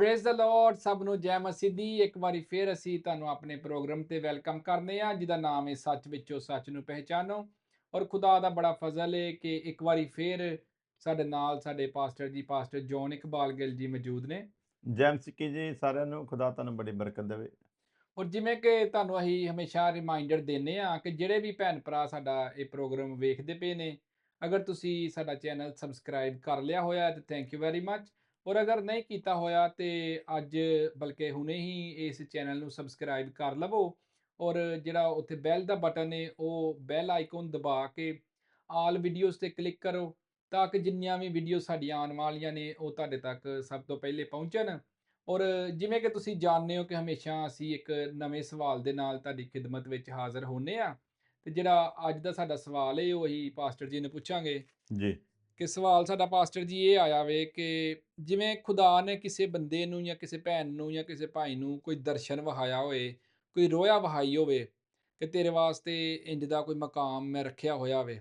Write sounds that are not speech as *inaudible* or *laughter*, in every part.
Praise the Lord ਸਭ ਨੂੰ ਜੈ ਮਸੀਹ ਦੀ। ਇੱਕ ਵਾਰੀ ਫੇਰ ਅਸੀਂ ਤੁਹਾਨੂੰ ਆਪਣੇ ਪ੍ਰੋਗਰਾਮ ਤੇ ਵੈਲਕਮ ਕਰਨੇ ਆ ਜਿਹਦਾ ਨਾਮ ਹੈ ਸੱਚ ਵਿੱਚੋਂ ਸੱਚ ਨੂੰ ਪਹਿਚਾਨੋ। ਔਰ ਖੁਦਾ ਦਾ ਬੜਾ ਫਜ਼ਲ ਹੈ ਕਿ ਇੱਕ ਵਾਰੀ ਫੇਰ ਸਾਡੇ ਨਾਲ ਸਾਡੇ ਪਾਸਟਰ ਜੀ ਪਾਸਟਰ ਜੌਨ ਇਕਬਾਲ ਗਿੱਲ ਜੀ ਮੌਜੂਦ ਨੇ। ਜੈਮ ਸਿੱਕੀ ਜੀ ਸਾਰਿਆਂ ਨੂੰ ਖੁਦਾ ਤੁਹਾਨੂੰ ਬੜੀ ਬਰਕਤ ਦੇਵੇ। ਔਰ ਜਿਵੇਂ ਕਿ ਤੁਹਾਨੂੰ ਅਸੀਂ ਹਮੇਸ਼ਾ ਰਿਮਾਈਂਡਰ ਦਿੰਨੇ ਆ ਕਿ ਜਿਹੜੇ ਵੀ ਭੈਣ ਭਰਾ ਸਾਡਾ ਇਹ ਪ੍ਰੋਗਰਾਮ ਵੇਖਦੇ ਪਏ ਨੇ ਅਗਰ ਤੁਸੀਂ ਸਾਡਾ ਚੈਨਲ ਸਬਸਕ੍ਰਾਈਬ ਕਰ ਲਿਆ ਹੋਇਆ ਹੈ ਤੇ ਥੈਂਕ ਯੂ ਵੈਰੀ ਮੱਚ ਔਰ ਅਗਰ ਨਹੀਂ ਕੀਤਾ ਹੋਇਆ ਤੇ ਅੱਜ ਬਲਕਿ ਹੁਣੇ ਹੀ ਇਸ ਚੈਨਲ ਨੂੰ ਸਬਸਕ੍ਰਾਈਬ ਕਰ ਲਵੋ। ਔਰ ਜਿਹੜਾ ਉੱਥੇ ਬੈਲ ਦਾ ਬਟਨ ਹੈ ਉਹ ਬੈਲ ਆਈਕਨ ਦਬਾ ਕੇ ਆਲ ਵੀਡੀਓਜ਼ ਤੇ ਕਲਿੱਕ ਕਰੋ ਤਾਂ ਕਿ ਜਿੰਨੀਆਂ ਵੀ ਵੀਡੀਓ ਸਾਡੀਆਂ ਆਉਣ ਵਾਲੀਆਂ ਨੇ, ਉਹ ਤੁਹਾਡੇ ਤੱਕ ਸਭ ਤੋਂ ਪਹਿਲੇ ਪਹੁੰਚਣ। ਔਰ ਜਿਵੇਂ ਕਿ ਤੁਸੀਂ ਜਾਣਦੇ ਹੋ ਕਿ ਹਮੇਸ਼ਾ ਅਸੀਂ ਇੱਕ ਨਵੇਂ ਸਵਾਲ ਦੇ ਨਾਲ ਤੁਹਾਡੀ ਖਿਦਮਤ ਵਿੱਚ ਹਾਜ਼ਰ ਹੁੰਨੇ ਆ। ਤੇ ਜਿਹੜਾ ਅੱਜ ਦਾ ਸਾਡਾ ਸਵਾਲ ਹੈ ਉਹ ਹੀ ਪਾਸਟਰ ਜੀ ਨੂੰ ਪੁੱਛਾਂਗੇ। ਜੀ। ਕਿ ਸਵਾਲ ਸਾਡਾ ਪਾਸਟਰ ਜੀ ਇਹ ਆਇਆ ਵੇ ਕਿ ਜਿਵੇਂ ਖੁਦਾ ਨੇ ਕਿਸੇ ਬੰਦੇ ਨੂੰ ਜਾਂ ਕਿਸੇ ਭੈਣ ਨੂੰ ਜਾਂ ਕਿਸੇ ਭਾਈ ਨੂੰ ਕੋਈ ਦਰਸ਼ਨ ਵਹਾਇਆ ਹੋਏ, ਕੋਈ ਰੋਇਆ ਵਹਾਈ ਹੋਵੇ, ਕਿ ਤੇਰੇ ਵਾਸਤੇ ਇੰਜ ਦਾ ਕੋਈ ਮਕਾਮ ਮੈਂ ਰੱਖਿਆ ਹੋਇਆ ਹੋਵੇ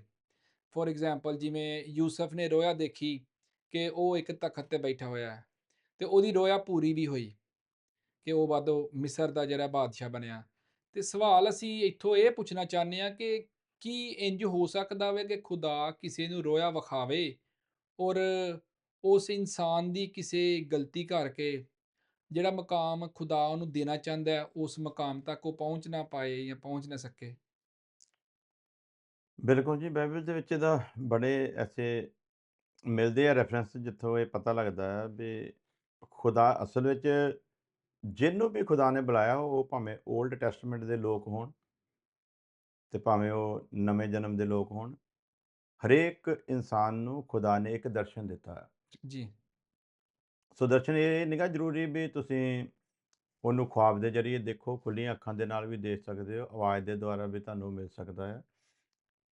ਫੋਰ ਐਗਜ਼ਾਮਪਲ ਜਿਵੇਂ ਯੂਸਫ ਨੇ ਰੋਇਆ ਦੇਖੀ ਕਿ ਉਹ ਇੱਕ ਤਖਤ ਤੇ ਬੈਠਾ ਹੋਇਆ ਹੈ, ਤੇ ਉਹਦੀ ਰੋਇਆ ਪੂਰੀ ਵੀ ਹੋਈ ਕਿ ਉਹ ਬਾਦੋਂ ਮਿਸਰ ਦਾ ਜਿਹੜਾ ਬਾਦਸ਼ਾਹ ਬਣਿਆ। ਤੇ ਸਵਾਲ ਅਸੀਂ ਇੱਥੋਂ ਇਹ ਪੁੱਛਣਾ ਚਾਹੁੰਦੇ ਆ ਕਿ ਕੀ ਇੰਜ ਹੋ ਸਕਦਾ ਵੇ ਕਿ ਖੁਦਾ ਕਿਸੇ ਨੂੰ ਰੋਇਆ ਵਿਖਾਵੇ ਔਰ ਉਸ ਇਨਸਾਨ ਦੀ ਕਿਸੇ ਗਲਤੀ ਕਰਕੇ ਜਿਹੜਾ ਮਕਾਮ ਖੁਦਾ ਉਹਨੂੰ ਦੇਣਾ ਚਾਹੁੰਦਾ ਹੈ, ਉਸ ਮਕਾਮ ਤੱਕ ਉਹ ਪਹੁੰਚ ਨਾ ਪਾਏ ਜਾਂ ਪਹੁੰਚ ਨਾ ਸਕੇ? ਬਿਲਕੁਲ ਜੀ, ਬਾਈਬਲ ਦੇ ਵਿੱਚ ਇਹਦਾ ਬੜੇ ਐਸੇ ਮਿਲਦੇ ਆ ਰੈਫਰੈਂਸ ਜਿੱਥੋਂ ਇਹ ਪਤਾ ਲੱਗਦਾ ਹੈ ਵੀ ਖੁਦਾ ਅਸਲ ਵਿੱਚ ਜਿਹਨੂੰ ਵੀ ਖੁਦਾ ਨੇ ਬੁਲਾਇਆ ਉਹ ਭਾਵੇਂ 올ਡ ਟੈਸਟਮੈਂਟ ਦੇ ਲੋਕ ਹੋਣ ਤੇ ਭਾਵੇਂ ਉਹ ਨਵੇਂ ਜਨਮ ਦੇ ਲੋਕ ਹੋਣ ਹਰੇਕ ਇਨਸਾਨ ਨੂੰ ਖੁਦਾ ਨੇ ਇੱਕ ਦਰਸ਼ਨ ਦਿੱਤਾ ਹੈ। ਜੀ। ਸੋ ਦਰਸ਼ਨ ਇਹ ਨਿਗਾ ਜ਼ਰੂਰੀ ਵੀ ਤੁਸੀਂ ਉਹਨੂੰ ਖੁਆਬ ਦੇ ਜਰੀਏ ਦੇਖੋ ਖੁੱਲੀਆਂ ਅੱਖਾਂ ਦੇ ਨਾਲ ਵੀ ਦੇਖ ਸਕਦੇ ਹੋ ਆਵਾਜ਼ ਦੇ ਦੁਆਰਾ ਵੀ ਤੁਹਾਨੂੰ ਮਿਲ ਸਕਦਾ ਹੈ।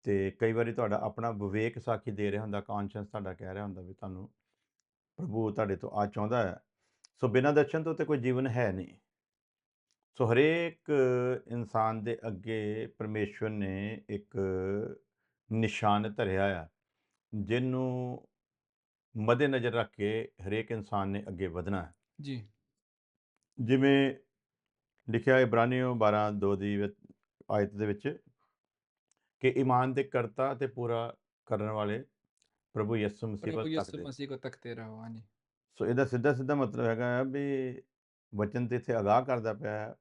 ਤੇ ਕਈ ਵਾਰੀ ਤੁਹਾਡਾ ਆਪਣਾ ਵਿਵੇਕ ਸਾਖੀ ਦੇ ਰਿਹਾ ਹੁੰਦਾ ਕੌਨਸ਼ੀਅਸ ਤੁਹਾਡਾ ਕਹਿ ਰਿਹਾ ਹੁੰਦਾ ਵੀ ਤੁਹਾਨੂੰ ਪ੍ਰਭੂ ਤੁਹਾਡੇ ਤੋਂ ਆ ਚਾਹੁੰਦਾ ਹੈ। ਸੋ ਬਿਨਾਂ ਦਰਸ਼ਨ ਤੋਂ ਤੇ ਕੋਈ ਜੀਵਨ ਹੈ ਨਹੀਂ। ਸੋ ਹਰੇਕ ਇਨਸਾਨ ਦੇ ਅੱਗੇ ਪਰਮੇਸ਼ਵਰ ਨੇ ਇੱਕ ਨਿਸ਼ਾਨ ਧਰਿਆ ਆ ਜਿਹਨੂੰ ਮੱਦੇ ਨਜ਼ਰ ਰੱਖ ਕੇ ਹਰੇਕ ਇਨਸਾਨ ਨੇ ਅੱਗੇ ਵਧਣਾ ਹੈ। ਜੀ। ਜਿਵੇਂ ਲਿਖਿਆ ਇਬਰਾਨੀਓ 12 2 ਦੀ ਆਇਤ ਦੇ ਵਿੱਚ ਕਿ ਈਮਾਨ ਦੇ ਕਰਤਾ ਤੇ ਪੂਰਾ ਕਰਨ ਵਾਲੇ ਪ੍ਰਭੂ ਯਿਸੂ ਮਸੀਹ ਪ੍ਰਭੂ ਵੱਲ ਯਿਸੂ ਤੱਕਦੇ ਮਸੀਹ ਕੋ ਤੱਕਤੇ ਰਹੋ ਹਾਂਜੀ। ਸੋ ਇਹਦਾ ਸਿੱਧਾ ਸਿੱਧਾ ਮਤਲਬ ਹੈਗਾ ਵੀ ਵਚਨ ਤੇ ਇੱਥੇ ਆਗਾਹ ਕਰਦਾ ਪਿਆ ਹੈ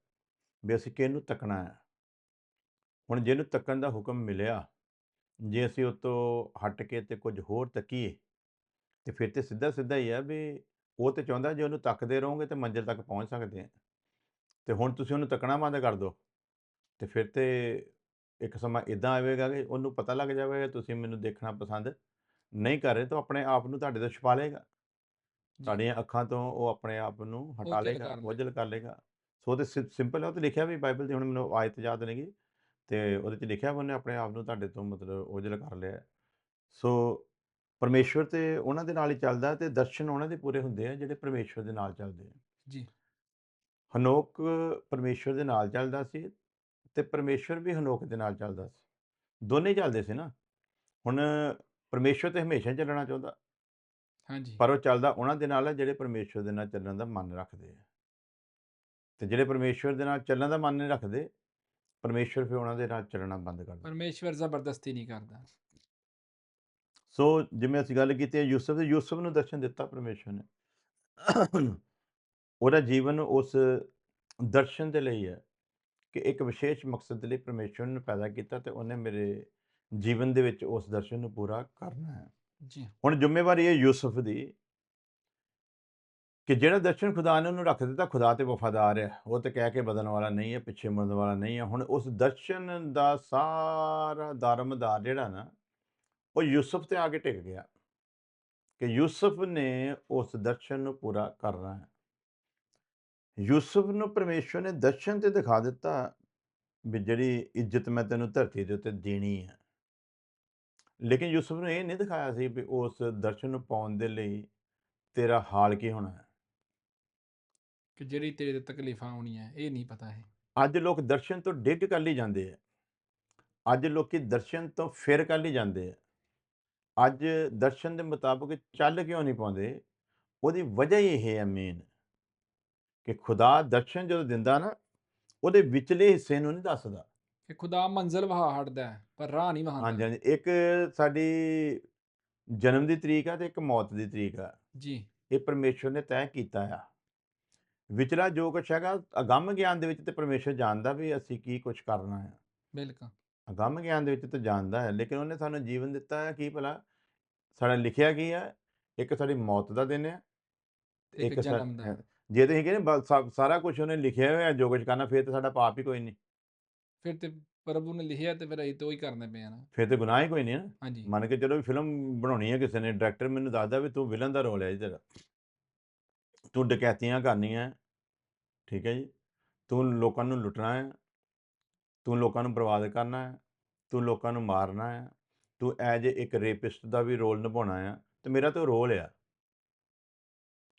ਵੀ ਅਸੀਂ ਕਿਹਨੂੰ ਤੱਕਣਾ ਹੈ। ਹੁਣ ਜਿਹਨੂੰ ਤੱਕਣ ਦਾ ਹੁਕਮ ਮਿਲਿਆ ਜੇ ਅਸੀਂ ਉਹ ਤੋਂ ਹਟ ਕੇ ਤੇ ਕੁਝ ਹੋਰ ਤੱਕੀਏ ਤੇ ਫਿਰ ਤੇ ਸਿੱਧਾ ਸਿੱਧਾ ਹੀ ਹੈ ਵੀ ਉਹ ਤੇ ਚਾਹੁੰਦਾ ਜੇ ਉਹਨੂੰ ਤੱਕਦੇ ਰਹੋਗੇ ਤੇ ਮੰਜ਼ਿਲ ਤੱਕ ਪਹੁੰਚ ਸਕਦੇ ਆ। ਤੇ ਹੁਣ ਤੁਸੀਂ ਉਹਨੂੰ ਤੱਕਣਾ ਬੰਦ ਕਰ ਦਿਓ। ਤੇ ਫਿਰ ਤੇ ਇੱਕ ਸਮਾਂ ਇਦਾਂ ਆਵੇਗਾ ਕਿ ਉਹਨੂੰ ਪਤਾ ਲੱਗ ਜਾਵੇਗਾ ਤੁਸੀਂ ਮੈਨੂੰ ਦੇਖਣਾ ਪਸੰਦ ਨਹੀਂ ਕਰ ਰਹੇ ਤਾਂ ਆਪਣੇ ਆਪ ਨੂੰ ਤੁਹਾਡੇ ਤੋਂ ਛੁਪਾ ਲਏਗਾ। ਜੀ। ਤੁਹਾਡੀਆਂ ਅੱਖਾਂ ਤੋਂ ਉਹ ਆਪਣੇ ਆਪ ਨੂੰ ਹਟਾ ਲੇਗਾ ਕਰ ਲਏਗਾ। ਓਝਲ ਕਰ ਲੇਗਾ ਸੋ ਉਹ ਤੇ ਸਿੰਪਲ ਹੈ ਉਹ ਤੇ ਲਿਖਿਆ ਵੀ ਬਾਈਬਲ ਦੀ ਹੁਣ ਮੈਨੂੰ ਆਇਤ ਯਾਦ ਨਹੀਂ ਗੀ ਤੇ ਉਹਦੇ 'ਚ ਲਿਖਿਆ ਵੀ ਉਹਨੇ ਆਪਣੇ ਆਪ ਨੂੰ ਤੁਹਾਡੇ ਤੋਂ ਮਤਲਬ ਓਝਲ ਕਰ ਲਿਆ। ਸੋ ਪਰਮੇਸ਼ਵਰ ਤੇ ਉਹਨਾਂ ਦੇ ਨਾਲ ਹੀ ਚੱਲਦਾ ਤੇ ਦਰਸ਼ਨ ਉਹਨਾਂ ਦੇ ਪੂਰੇ ਹੁੰਦੇ ਆ ਜਿਹੜੇ ਪਰਮੇਸ਼ਵਰ ਦੇ ਨਾਲ ਚੱਲਦੇ ਆ। ਜੀ। ਹਨੋਕ ਪਰਮੇਸ਼ਵਰ ਦੇ ਨਾਲ ਚੱਲਦਾ ਸੀ ਤੇ ਪਰਮੇਸ਼ਵਰ ਵੀ ਹਨੋਕ ਦੇ ਨਾਲ ਚੱਲਦਾ ਸੀ। ਦੋਨੇ ਚੱਲਦੇ ਸੀ ਨਾ। ਹੁਣ ਪਰਮੇਸ਼ਵਰ ਤੇ ਹਮੇਸ਼ਾ ਚੱਲਣਾ ਚਾਹੁੰਦਾ। ਹਾਂਜੀ। ਪਰ ਉਹ ਚੱਲਦਾ ਉਹਨਾਂ ਦੇ ਨਾਲ ਹੈ ਜਿਹੜੇ ਪਰਮੇਸ਼ਵਰ ਦੇ ਨਾਲ ਚੱਲਣ ਦਾ ਮਨ ਰੱਖਦੇ ਆ। ਤੇ ਜਿਹੜੇ ਪਰਮੇਸ਼ਵਰ ਦੇ ਨਾਲ ਚੱਲਣ ਦਾ ਮਨ ਨਹੀਂ ਰੱਖਦੇ ਪਰਮੇਸ਼ਵਰ ਫਿਰ ਉਹਨਾਂ ਦੇ ਨਾਲ ਚੱਲਣਾ ਬੰਦ ਕਰ ਦਿੰਦਾ ਪਰਮੇਸ਼ਵਰ ਜ਼ਬਰਦਸਤੀ ਨਹੀਂ ਕਰਦਾ। ਸੋ ਜਿਵੇਂ ਅਸੀਂ ਗੱਲ ਕੀਤੀ ਹੈ ਯੂਸਫ ਦੇ ਯੂਸਫ ਨੂੰ ਦਰਸ਼ਨ ਦਿੱਤਾ ਪਰਮੇਸ਼ਵਰ ਨੇ। ਉਹਦਾ ਜੀਵਨ ਉਸ ਦਰਸ਼ਨ ਦੇ ਲਈ ਹੈ ਕਿ ਇੱਕ ਵਿਸ਼ੇਸ਼ ਮਕਸਦ ਲਈ ਪਰਮੇਸ਼ਵਰ ਨੇ ਪੈਦਾ ਕੀਤਾ ਤੇ ਉਹਨੇ ਮੇਰੇ ਜੀਵਨ ਦੇ ਵਿੱਚ ਉਸ ਦਰਸ਼ਨ ਨੂੰ ਪੂਰਾ ਕਰਨਾ ਹੈ। ਜੀ। ਹੁਣ ਜ਼ਿੰਮੇਵਾਰੀ ਹੈ ਯੂਸਫ ਦੀ ਕਿ ਜਿਹੜਾ ਦਰਸ਼ਨ ਖੁਦਾ ਨੇ ਉਹਨੂੰ ਰੱਖ ਦਿੱਤਾ, ਖੁਦਾ ਤੇ ਵਫਾਦਾਰ ਹੈ। ਉਹ ਤੇ ਕਹਿ ਕੇ ਬਦਲਣ ਵਾਲਾ ਨਹੀਂ ਹੈ, ਪਿੱਛੇ ਮੁੜਨ ਵਾਲਾ ਨਹੀਂ ਹੈ। ਹੁਣ ਉਸ ਦਰਸ਼ਨ ਦਾ ਸਾਰਾ ਦਰਮਦਾਰ ਜਿਹੜਾ ਨਾ, ਉਹ ਯੂਸਫ ਤੇ ਆ ਕੇ ਟਿਕ ਗਿਆ ਕਿ ਯੂਸਫ ਨੇ ਉਸ ਦਰਸ਼ਨ ਨੂੰ ਪੂਰਾ ਕਰਨਾ ਹੈ। ਯੂਸਫ ਨੂੰ ਪਰਮੇਸ਼ਵਰ ਨੇ ਦਰਸ਼ਨ ਤੇ ਦਿਖਾ ਦਿੱਤਾ ਵੀ ਜਿਹੜੀ ਇੱਜ਼ਤ ਮੈਂ ਤੈਨੂੰ ਧਰਤੀ ਦੇ ਉੱਤੇ ਦੇਣੀ ਹੈ। ਲੇਕਿਨ ਯੂਸਫ ਨੂੰ ਇਹ ਨਹੀਂ ਦਿਖਾਇਆ ਸੀ ਵੀ ਉਸ ਦਰਸ਼ਨ ਨੂੰ ਪਾਉਣ ਦੇ ਲਈ ਤੇਰਾ ਹਾਲ ਕੀ ਹੋਣਾ ਹੈ। ਕਿ ਜਿਹੜੀ ਤੇਰੇ ਤੇ ਤਕਲੀਫਾਂ ਆਉਣੀਆਂ ਇਹ ਨਹੀਂ ਪਤਾ ਹੈ ਅੱਜ ਲੋਕ ਦਰਸ਼ਨ ਤੋਂ ਡਿੱਗ ਕਰ ਲਈ ਜਾਂਦੇ ਆ। ਅੱਜ ਲੋਕੀ ਦਰਸ਼ਨ ਤੋਂ ਫਿਰ ਕਰ ਲਈ ਜਾਂਦੇ ਆ। ਅੱਜ ਦਰਸ਼ਨ ਦੇ ਮੁਤਾਬਕ ਚੱਲ ਕਿਉਂ ਨਹੀਂ ਪਾਉਂਦੇ? ਉਹਦੀ ਵਜ੍ਹਾ ਹੀ ਇਹ ਹੈ ਮੇਨ ਕਿ ਖੁਦਾ ਦਰਸ਼ਨ ਜਦੋਂ ਦਿੰਦਾ ਨਾ ਉਹਦੇ ਵਿਚਲੇ ਹਿੱਸੇ ਨੂੰ ਨਹੀਂ ਦੱਸਦਾ। ਕਿ ਖੁਦਾ ਮੰਜ਼ਿਲ ਵਹਾ ਹਟਦਾ ਪਰ ਰਾਹ ਨਹੀਂ ਵਹਾਉਂਦਾ। ਹਾਂਜੀ ਹਾਂਜੀ। ਇੱਕ ਸਾਡੀ ਜਨਮ ਦੀ ਤਰੀਕ ਆ ਤੇ ਇੱਕ ਮੌਤ ਦੀ ਤਰੀਕ ਆ। ਜੀ। ਇਹ ਪਰਮੇਸ਼ਵਰ ਨੇ ਤੈਅ ਕੀਤਾ ਆ। ਵਿਚਲਾ ਜੋ ਕੁਛ ਹੈਗਾ ਅਗੰਮ ਗਿਆਨ ਦੇ ਵਿੱਚ ਤੇ ਪਰਮੇਸ਼ਵਰ ਜਾਣਦਾ ਵੀ ਅਸੀਂ ਕੀ ਕੁਛ ਕਰਨਾ ਹੈ। ਬਿਲਕੁਲ। ਅਗੰਮ ਗਿਆਨ ਦੇ ਵਿੱਚ ਤਾਂ ਜਾਣਦਾ ਹੈ ਲੇਕਿਨ ਉਹਨੇ ਸਾਨੂੰ ਜੀਵਨ ਦਿੱਤਾ ਹੈ ਕੀ ਭਲਾ? ਸਾਡਾ ਲਿਖਿਆ ਕੀ ਹੈ? ਇੱਕ ਸਾਡੀ ਮੌਤ ਦਾ ਦਿਨ ਹੈ। ਤੇ ਇੱਕ ਜਨਮ ਦਾ। ਜੇ ਤੁਸੀਂ ਕਹਿੰਦੇ ਸਾਰਾ ਕੁਝ ਉਹਨੇ ਲਿਖਿਆ ਹੋਇਆ ਜੋ ਕੁਝ ਕਰਨਾ ਫਿਰ ਤਾਂ ਸਾਡਾ ਪਾਪ ਹੀ ਕੋਈ ਨਹੀਂ। ਫਿਰ ਤੇ ਪ੍ਰਭੂ ਨੇ ਲਿਖਿਆ ਤੇ ਫਿਰ ਅਸੀਂ ਤੋਂ ਹੀ ਕਰਨੇ ਪਏ ਆ ਨਾ। ਫਿਰ ਤੇ ਗੁਨਾਹ ਹੀ ਕੋਈ ਨਹੀਂ ਨਾ। ਮੰਨ ਕੇ ਚਲੋ ਵੀ ਫਿਲਮ ਬਣਾਉਣੀ ਹੈ ਕਿਸੇ ਨੇ ਡਾਇਰੈਕਟਰ ਮੈਨੂੰ ਦੱਸਦਾ ਵੀ ਤੂੰ ਵਿਲਨ ਦਾ ਰੋਲ ਹੈ ਤੇਰਾ ਤੂੰ ਡਕੈਤੀਆਂ ਕਰਨੀਆਂ ਠੀਕ ਹੈ ਜੀ। ਤੂੰ ਲੋਕਾਂ ਨੂੰ ਲੁੱਟਣਾ ਹੈ ਤੂੰ ਲੋਕਾਂ ਨੂੰ ਬਰਬਾਦ ਕਰਨਾ ਹੈ ਤੂੰ ਲੋਕਾਂ ਨੂੰ ਮਾਰਨਾ ਹੈ ਤੂੰ ਐਜ ਇੱਕ ਰੇਪਿਸਟ ਦਾ ਵੀ ਰੋਲ ਨਿਭਾਉਣਾ ਹੈ ਤੇ ਮੇਰਾ ਤਾਂ ਰੋਲ ਆ।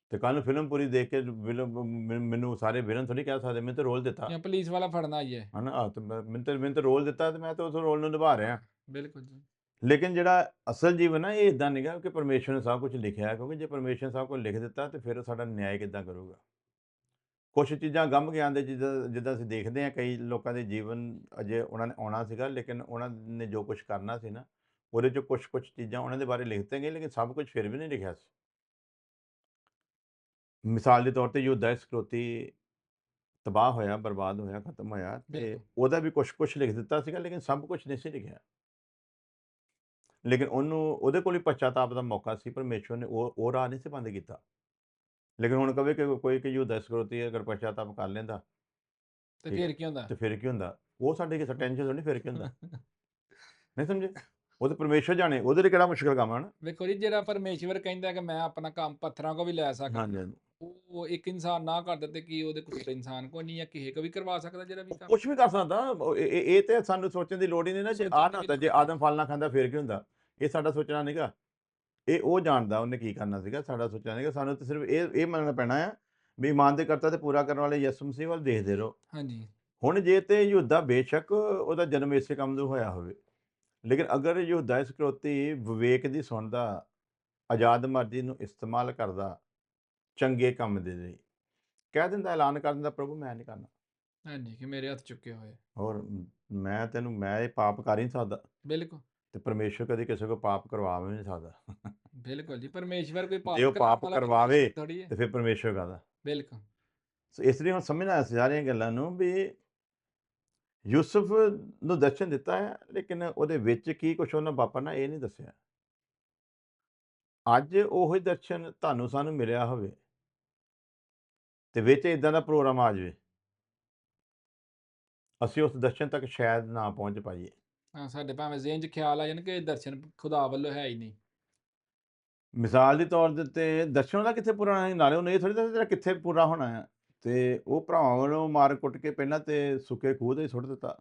ਤੇ ਕੱਲ ਫਿਲਮ ਪੂਰੀ ਦੇਖ ਕੇ ਮੈਨ- ਸਾਰੇ ਵਿਲਨ ਥੋੜੀ ਕਹਿ ਸਕਦੇ ਮੈਨੂੰ ਤਾਂ ਰੋਲ ਦਿੱਤਾ। ਜਾਂ ਪੁਲਿਸ ਵਾਲਾ ਫੜਨਾ ਹੀ ਹੈ। ਹਨਾ ਆਹ ਤੇ ਮੈਂ- ਮੈਨੂੰ ਤਾਂ ਮੈਨੂੰ ਤਾਂ ਰੋਲ ਦਿੱਤਾ ਤੇ ਮੈਂ ਤਾਂ ਉਸ ਰੋਲ ਨੂੰ ਨਿਭਾ ਰਿਹਾ। ਬਿਲਕੁਲ ਜੀ। ਲੇਕਿਨ ਜਿਹੜਾ ਅਸਲ ਜੀਵਨ ਹੈ ਇਹ ਇਦਾਂ ਨਹੀਂਗਾ ਕਿ ਪਰਮੇਸ਼ਵਰ ਨੇ ਸਭ ਕੁਝ ਲਿਖਿਆ ਕਿਉਂਕਿ ਜੇ ਪਰਮੇਸ਼ਵਰ ਨੇ ਸਭ ਕੁਝ ਲਿਖ ਦਿੱਤਾ ਤੇ ਫਿਰ ਸਾਡਾ ਨਿਆਂ ਕਿੱਦਾਂ ਕਰੂਗਾ? ਕੁਝ ਚੀਜ਼ਾਂ ਗੰਮ ਗਿਆਨ ਦੇ ਜਿੱਦਾਂ ਜਿੱਦਾਂ ਅਸੀਂ ਦੇਖਦੇ ਹਾਂ ਕਈ ਲੋਕਾਂ ਦੇ ਜੀਵਨ ਅਜੇ ਉਹਨਾਂ ਨੇ ਆਉਣਾ ਸੀਗਾ ਲੇਕਿਨ ਉਹਨਾਂ ਨੇ ਜੋ ਕੁਝ ਕਰਨਾ ਸੀ ਨਾ ਉਹਦੇ ਚ ਕੁਝ ਕੁਝ ਚੀਜ਼ਾਂ ਉਹਨਾਂ ਦੇ ਬਾਰੇ ਲਿਖਤੇ ਗਏ ਲੇਕਿਨ ਸਭ ਕੁਝ ਫਿਰ ਵੀ ਨਹੀਂ ਲਿਖਿਆ ਸੀ। ਮਿਸਾਲ ਦੇ ਤੌਰ ਤੇ ਯੋਧਾ ਇਸਕਰੋਤੀ ਤਬਾਹ ਹੋਇਆ ਬਰਬਾਦ ਹੋਇਆ ਖਤਮ ਹੋਇਆ ਤੇ। ਉਹਦਾ ਵੀ ਕੁਝ ਕੁਝ ਲਿਖ ਦਿੱਤਾ ਸੀਗਾ ਲੇਕਿਨ ਸਭ ਕੁਝ ਨਹੀਂ ਸੀ ਲਿਖਿਆ। ਲੇਕਿਨ ਉਹਨੂੰ ਉਹਦੇ ਕੋਲ ਹੀ ਪਛਤਾਤਾਪ ਦਾ ਮੌਕਾ ਸੀ ਪਰਮੇਸ਼ਵਰ ਨੇ ਉਹ ਉਹ ਰਾਹ ਨਹੀਂ ਸੀ ਬੰਦ ਕੀਤਾ। ਲੇਕਿਨ ਹੁਣ ਕਵੇ ਕਿ ਕੋਈ ਕਿ ਯੋਧਾ ਇਸਕਰੋਤੀ ਅਗਰ ਪਛਤਾਤਾਪ ਕਰ ਲੈਂਦਾ ਤੇ ਫਿਰ ਕੀ ਹੁੰਦਾ? ਤੇ ਫਿਰ ਕੀ ਹੁੰਦਾ? ਉਹ ਸਾਡੇ ਕਿਸੇ ਟੈਨਸ਼ਨ ਨਹੀਂ ਫਿਰ ਕੀ ਹੁੰਦਾ? ਨਹੀਂ ਸਮਝੇ? ਉਹ ਤਾਂ ਪਰਮੇਸ਼ਵਰ ਜਾਣੇ ਉਹਦੇ ਲਈ ਕਿਹੜਾ ਮੁਸ਼ਕਲ ਕੰਮ ਹੈ ਨਾ ਵੇਖੋ ਜੀ ਜਿਹੜਾ ਪਰਮੇਸ਼ਵਰ ਕਹਿੰਦਾ ਕਿ ਮੈਂ ਆਪਣਾ ਕੰਮ ਪੱਥਰਾਂ ਕੋ ਵੀ ਲੈ ਸਕਦਾ। ਹਾਂਜੀ ਹਾਂਜੀ। ਉਹ ਇੱਕ ਇਨਸਾਨ ਨਾ ਕਰਦਾ ਤੇ ਕੀ ਉਹਦੇ ਕੋਲ ਇਨਸਾਨ ਕੋ ਨਹੀਂ ਜਾਂ ਕਿਸੇ ਕੋ ਵੀ ਕਰਵਾ ਸਕਦਾ ਜਿਹੜਾ ਵੀ ਕੰਮ ਕੁਝ ਵੀ ਕਰ ਸਕਦਾ ਉਹ ਇਹ ਇਹ- ਇਹ ਤੇ ਸਾਨੂੰ ਸੋਚਣ ਦੀ ਲੋੜ ਹੀ ਨਹੀਂ ਨਾ ਜੇ ਆ ਨਾ ਹੁੰਦਾ ਜੇ ਆਦਮ ਫਲ ਨਾ ਖਾਂਦਾ ਫਿਰ ਕੀ ਹੁੰਦਾ? ਇਹ ਸਾਡਾ ਸੋਚਣਾ ਨਹੀਂਗਾ ਇਹ ਉਹ ਜਾਣਦਾ ਉਹਨੇ ਕੀ ਕਰਨਾ ਸੀਗਾ ਸਾਡਾ ਸੋਚਣਾ ਨਹੀਂਗਾ ਸਾਨੂੰ ਤਾਂ ਸਿਰਫ ਇਹ ਇਹ ਮੰਨਣਾ ਪੈਣਾ ਆ ਵੀ ਇਮਾਨ ਦੇ ਕਰਤਾ ਤੇ ਪੂਰਾ ਕਰਨ ਵਾਲੇ ਯਿਸੂ ਮਸੀਹ ਵੱਲ ਦੇਖਦੇ ਰਹੋ। ਹਾਂਜੀ। ਹੁਣ ਜੇ ਤੇ ਯਹੂਦਾ ਬੇਸ਼ੱਕ ਉਹਦਾ ਜਨਮ ਇਸੇ ਕੰਮ ਤੋਂ ਹੋਇਆ ਹੋਵੇ। ਲੇਕਿਨ ਅਗਰ ਯਹੂਦਾ ਇਸਕਰੋਤੀ ਵਿਵੇਕ ਦੀ ਸੁਣਦਾ ਆਜ਼ਾਦ ਮਰਜ਼ੀ ਨੂੰ ਇਸਤੇਮਾਲ ਕਰਦਾ ਚੰਗੇ ਕੰਮ ਦੇ ਲਈ। ਕਹਿ ਦਿੰਦਾ ਐਲਾਨ ਕਰ ਦਿੰਦਾ ਪ੍ਰਭੂ ਮੈਂ ਨਹੀਂ ਕਰਨਾ। ਹਾਂਜੀ ਕਿ ਮੇਰੇ ਹੱਥ ਚੁੱਕੇ ਹੋਏ। ਔਰ ਮ- ਤੈਨੂੰ ਮੈਂ ਇਹ ਪਾਪ ਕਰ ਹੀ ਨਹੀਂ ਸਕਦਾ। ਬਿਲਕੁਲ। ਤੇ ਪਰਮੇਸ਼ਵਰ ਕਦੇ ਕਿਸੇ ਕੋ ਪਾਪ ਕਰਵਾ ਵੀ ਨਹੀਂ ਸਕਦਾ। ਬਿਲਕੁਲ ਜੀ ਪਰਮੇਸ਼ਵਰ ਕੋਈ ਪਾਪ ਜੇ ਉਹ ਪਾਪ ਕਰਵਾਵੇ ਤੇ ਫਿਰ ਪਰਮੇਸ਼ਵਰ ਕਰਦਾ ਬਿਲਕੁਲ। ਸੋ ਇਸ ਲਈ ਹੁਣ ਸਮਝਣਾ ਸਾਰੀਆਂ ਗੱਲਾਂ ਨੂੰ ਵੀ ਯੂਸਫ ਨੂੰ ਦਰਸ਼ਨ ਦਿੱਤਾ ਹੈ ਲੇਕਿਨ ਉਹਦੇ ਵਿੱਚ ਕੀ ਕੁਝ ਉਹਨਾਂ ਵਾਪਰਨਾ ਇਹ ਨਹੀਂ ਦੱਸਿਆ। ਅੱਜ ਉਹ ਹੀ ਦਰਸ਼ਨ ਤੁਹਾਨੂੰ ਸਾਨੂੰ ਮਿਲਿਆ ਹੋਵੇ। ਤੇ ਵਿੱਚ ਇਦਾਂ ਦਾ ਪ੍ਰੋਗਰਾਮ ਆ ਜਾਵੇ। ਅਸੀਂ ਉਸ ਦਰਸ਼ਨ ਤੱਕ ਸ਼ਾਇਦ ਨਾ ਪਹੁੰਚ ਪਾਈਏ। ਹਾਂ ਸਾਡੇ ਭਾਵੇਂ ਜ਼ਿਹਨ 'ਚ ਖਿਆਲ ਆ ਜਾਣ ਕਿ ਇਹ ਦਰਸ਼ਨ ਖੁਦਾ ਵੱਲੋਂ ਹੈ ਹੀ ਨਹੀਂ। ਮਿਸਾਲ ਦੇ ਤੌਰ ਦੇ ਉੱਤੇ ਦਰਸ਼ਨ ਦਾ ਕਿੱਥੇ ਪੂਰਾ ਹੋਣਾ? ਨਾਲੇ ਉਹਨੇ ਇਹ ਥੋੜੀ ਦੱਸਿਆ ਤੇਰਾ ਕਿੱਥੇ ਪੂਰਾ ਹੋਣਾ ਹੈ ਤੇ ਉਹ ਭਰਾਵਾਂ ਨੂੰ ਮਾਰ ਕੁੱਟ ਕੇ ਪਹਿਲਾਂ ਤੇ ਸੁੱਕੇ ਖੂਹ ਹੀ ਸੁੱਟ ਦਿੱਤਾ।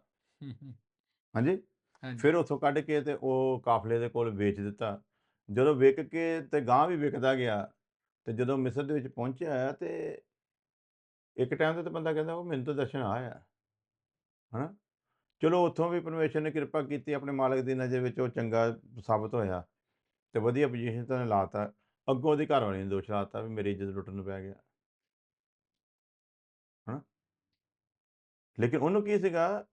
ਹਾਂਜੀ? ਫਿਰ ਉੱਥੋਂ ਕੱਢ ਕੇ ਤੇ ਉਹ ਕਾਫਲੇ ਦੇ ਕੋਲ ਵੇਚ ਦਿੱਤਾ। ਜਦੋਂ ਵਿਕ ਕੇ ਤੇ ਗਾਂ ਵੀ ਵਿਕਦਾ ਗਿਆ ਤੇ ਜਦੋਂ ਮਿਸਰ ਦੇ ਵਿੱਚ ਪਹੁੰਚਿਆ ਤੇ ਇੱਕ ਟਾਈਮ ਤੇ ਤਾਂ ਬੰਦਾ ਕਹਿੰਦਾ ਉਹ ਮੈਨੂੰ ਤਾਂ ਦਰਸ਼ਨ ਆਇਆ ਹਨਾ? ਚਲੋ ਉੱਥੋਂ ਵੀ ਪਰਮੇਸ਼ਰ ਨੇ ਕਿਰਪਾ ਕੀਤੀ ਆਪਣੇ ਮਾਲਕ ਦੀ ਨਜ਼ਰ ਵਿੱਚ ਉਹ ਚੰਗਾ ਸਾਬਤ ਹੋਇਆ ਤੇ ਵਧੀਆ ਪੋਜੀਸ਼ਨ ਤੇ ਉਹਨੇ ਲਾਤਾ ਅੱਗੋਂ ਉਹਦੀ ਘਰ ਵਾਲੀ ਨੇ ਦੋਸ਼ ਲਾਤਾ ਵੀ ਮੇਰੀ ਇੱਜ਼ਤ ਲੁੱਟਣ ਨੂੰ ਪੈ ਗਿਆ। ਹਨਾ? ਲੇਕਿਨ ਉਹਨੂੰ ਕੀ ਸੀਗਾ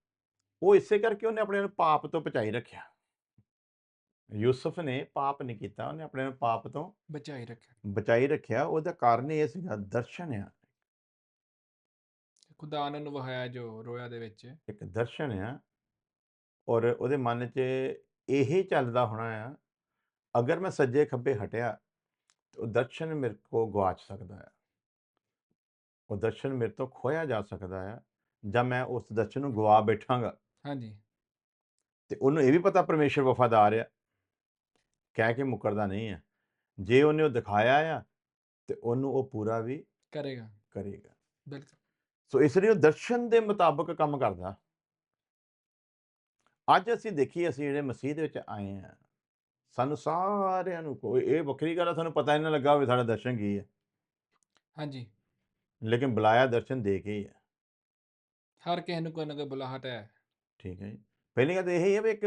ਉਹ ਇਸੇ ਕਰਕੇ ਉਹਨੇ ਆਪਣੇ ਨੂੰ ਪਾਪ ਤੋਂ ਬਚਾਈ ਰੱਖਿਆ। ਯੂਸਫ ਨੇ ਪਾਪ ਨਹੀਂ ਕੀਤਾ ਉਹਨੇ ਆਪਣੇ ਨੂੰ ਪਾਪ ਤੋਂ ਬਚਾਈ ਰੱਖਿਆ। ਬਚਾਈ ਰੱਖਿਆ। ਉਹਦਾ ਕਾਰਨ ਇਹ ਸੀਗਾ ਦਰਸ਼ਨ ਆ। ਖੁਦਾ ਨੇ ਉਹਨੂੰ ਵਹਾਇਆ ਜੋ ਰੋਇਆ ਦੇ ਵਿੱਚ। ਇੱਕ ਦਰਸ਼ਨ ਆ ਔਰ ਉਹਦੇ ਮਨ 'ਚ ਇਹ ਚੱਲਦਾ ਹੋਣਾ ਆ ਅਗਰ ਮੈਂ ਸੱਜੇ ਖੱਬੇ ਹਟਿਆ ਉਹ ਦਰਸ਼ਨ ਮੇਰੇ ਕੋ ਗਵਾਚ ਸਕਦਾ ਹੈ ਉਹ ਦਰਸ਼ਨ ਮੇਰੇ ਤੋਂ ਖੋਇਆ ਜਾ ਸਕਦਾ ਹੈ ਜਾਂ ਮੈਂ ਉਸ ਦਰਸ਼ਨ ਨੂੰ ਗਵਾ ਬੈਠਾਂਗਾ। ਹਾਂਜੀ। ਤੇ ਉਹਨੂੰ ਇਹ ਵੀ ਪਤਾ ਪਰਮੇਸ਼ਰ ਵਫਾਦਾਰ ਆ ਕਹਿ ਕੇ ਮੁਕਰਦਾ ਨਹੀਂ ਹੈ ਜੇ ਉਹਨੇ ਉਹ ਦਿਖਾਇਆ ਆ ਤੇ ਉਹਨੂੰ ਉਹ ਪੂਰਾ ਵੀ ਕਰੇਗਾ। ਕਰੇਗਾ। ਬਿਲਕੁਲ। ਸੋ ਇਸ ਲਈ ਉਹ ਦਰਸ਼ਨ ਦੇ ਮੁਤਾਬਕ ਕੰਮ ਕਰਦਾ। ਅੱਜ ਅਸੀਂ ਦੇਖੀਏ ਅਸੀਂ ਜਿਹੜੇ ਮਸੀਹ ਦੇ ਵਿੱਚ ਆਏ ਆ ਸਾਨੂੰ ਸਾਰਿਆਂ ਨੂੰ ਕੋਈ ਇਹ ਵੱਖਰੀ ਗੱਲ ਆ ਸਾਨੂੰ ਪਤਾ ਹੀ ਨਾ ਲੱਗਾ ਹੋਵੇ ਸਾਡਾ ਦਰਸ਼ਨ ਕੀ ਹੈ। ਹਾਂਜੀ। ਲੇਕਿਨ ਬੁਲਾਇਆ ਦਰਸ਼ਨ ਦੇ ਕੇ ਹੀ ਹੈ। ਹਰ ਕਿਸੇ ਨੂੰ ਕੋਈ ਨਾ ਕੋਈ ਬੁਲਾਹਟ ਹੈ। ਠੀਕ ਹੈ ਜੀ। ਪਹਿਲੀ ਗੱਲ ਤਾਂ ਇਹ ਹੈ ਵੀ ਇੱਕ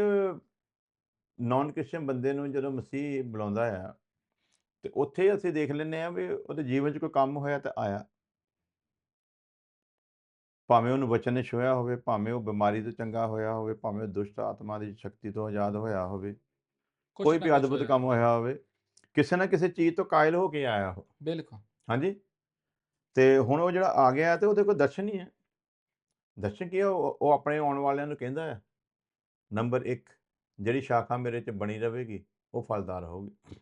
ਨਾਨ ਕ੍ਰਿਸਚੀਅਨ ਬੰਦੇ ਨੂੰ ਜਦੋਂ ਮਸੀਹ ਬੁਲਾਉਂਦਾ ਆ ਤੇ ਉੱਥੇ ਅਸੀਂ ਦੇਖ ਲੈਂਦੇ ਆ ਵੀ ਉਹਦੇ ਜੀਵਨ 'ਚ ਕੋਈ ਕੰਮ ਹੋਇਆ ਤਾਂ ਆਇਆ। ਭਾਵੇਂ ਉਹਨੂੰ ਬਚਨ ਨੇ ਛੋਹਿਆ ਹੋਵੇ ਭਾਵੇਂ ਉਹ ਬਿਮਾਰੀ ਤੋਂ ਚੰਗਾ ਹੋਇਆ ਹੋਵੇ ਭਾਵੇਂ ਉਹ ਦੁਸ਼ਟ ਆਤਮਾ ਦੀ ਸ਼ਕਤੀ ਤੋਂ ਆਜ਼ਾਦ ਹੋਇਆ ਹੋਵੇ ਕੋਈ ਵੀ ਅਦਭੁਤ। ਕੰਮ ਹੋਇਆ ਹੋਵੇ ਕਿਸੇ ਨਾ ਕਿਸੇ ਚੀਜ਼ ਤੋਂ ਕਾਇਲ ਹੋ ਕੇ ਆਇਆ ਉਹ। ਬਿਲਕੁਲ। ਹਾਂਜੀ? ਤੇ ਹੁਣ ਉਹ ਜਿਹੜਾ ਆ ਗਿਆ ਤੇ ਉਹਦੇ ਕੋਲ ਦਰਸ਼ਨ ਹੀ ਹੈ। ਦਰਸ਼ਨ ਕੀ ਹੈ? ਉਹ ਆਪਣੇ ਆਉਣ ਵਾਲਿਆਂ ਨੂੰ ਕਹਿੰਦਾ ਹੈ ਨੰਬਰ 1 ਜਿਹੜੀ ਸ਼ਾਖਾ ਮੇਰੇ 'ਚ ਬਣੀ ਰਹੇਗੀ ਉਹ ਫਲਦਾਰ ਹੋਊਗੀ।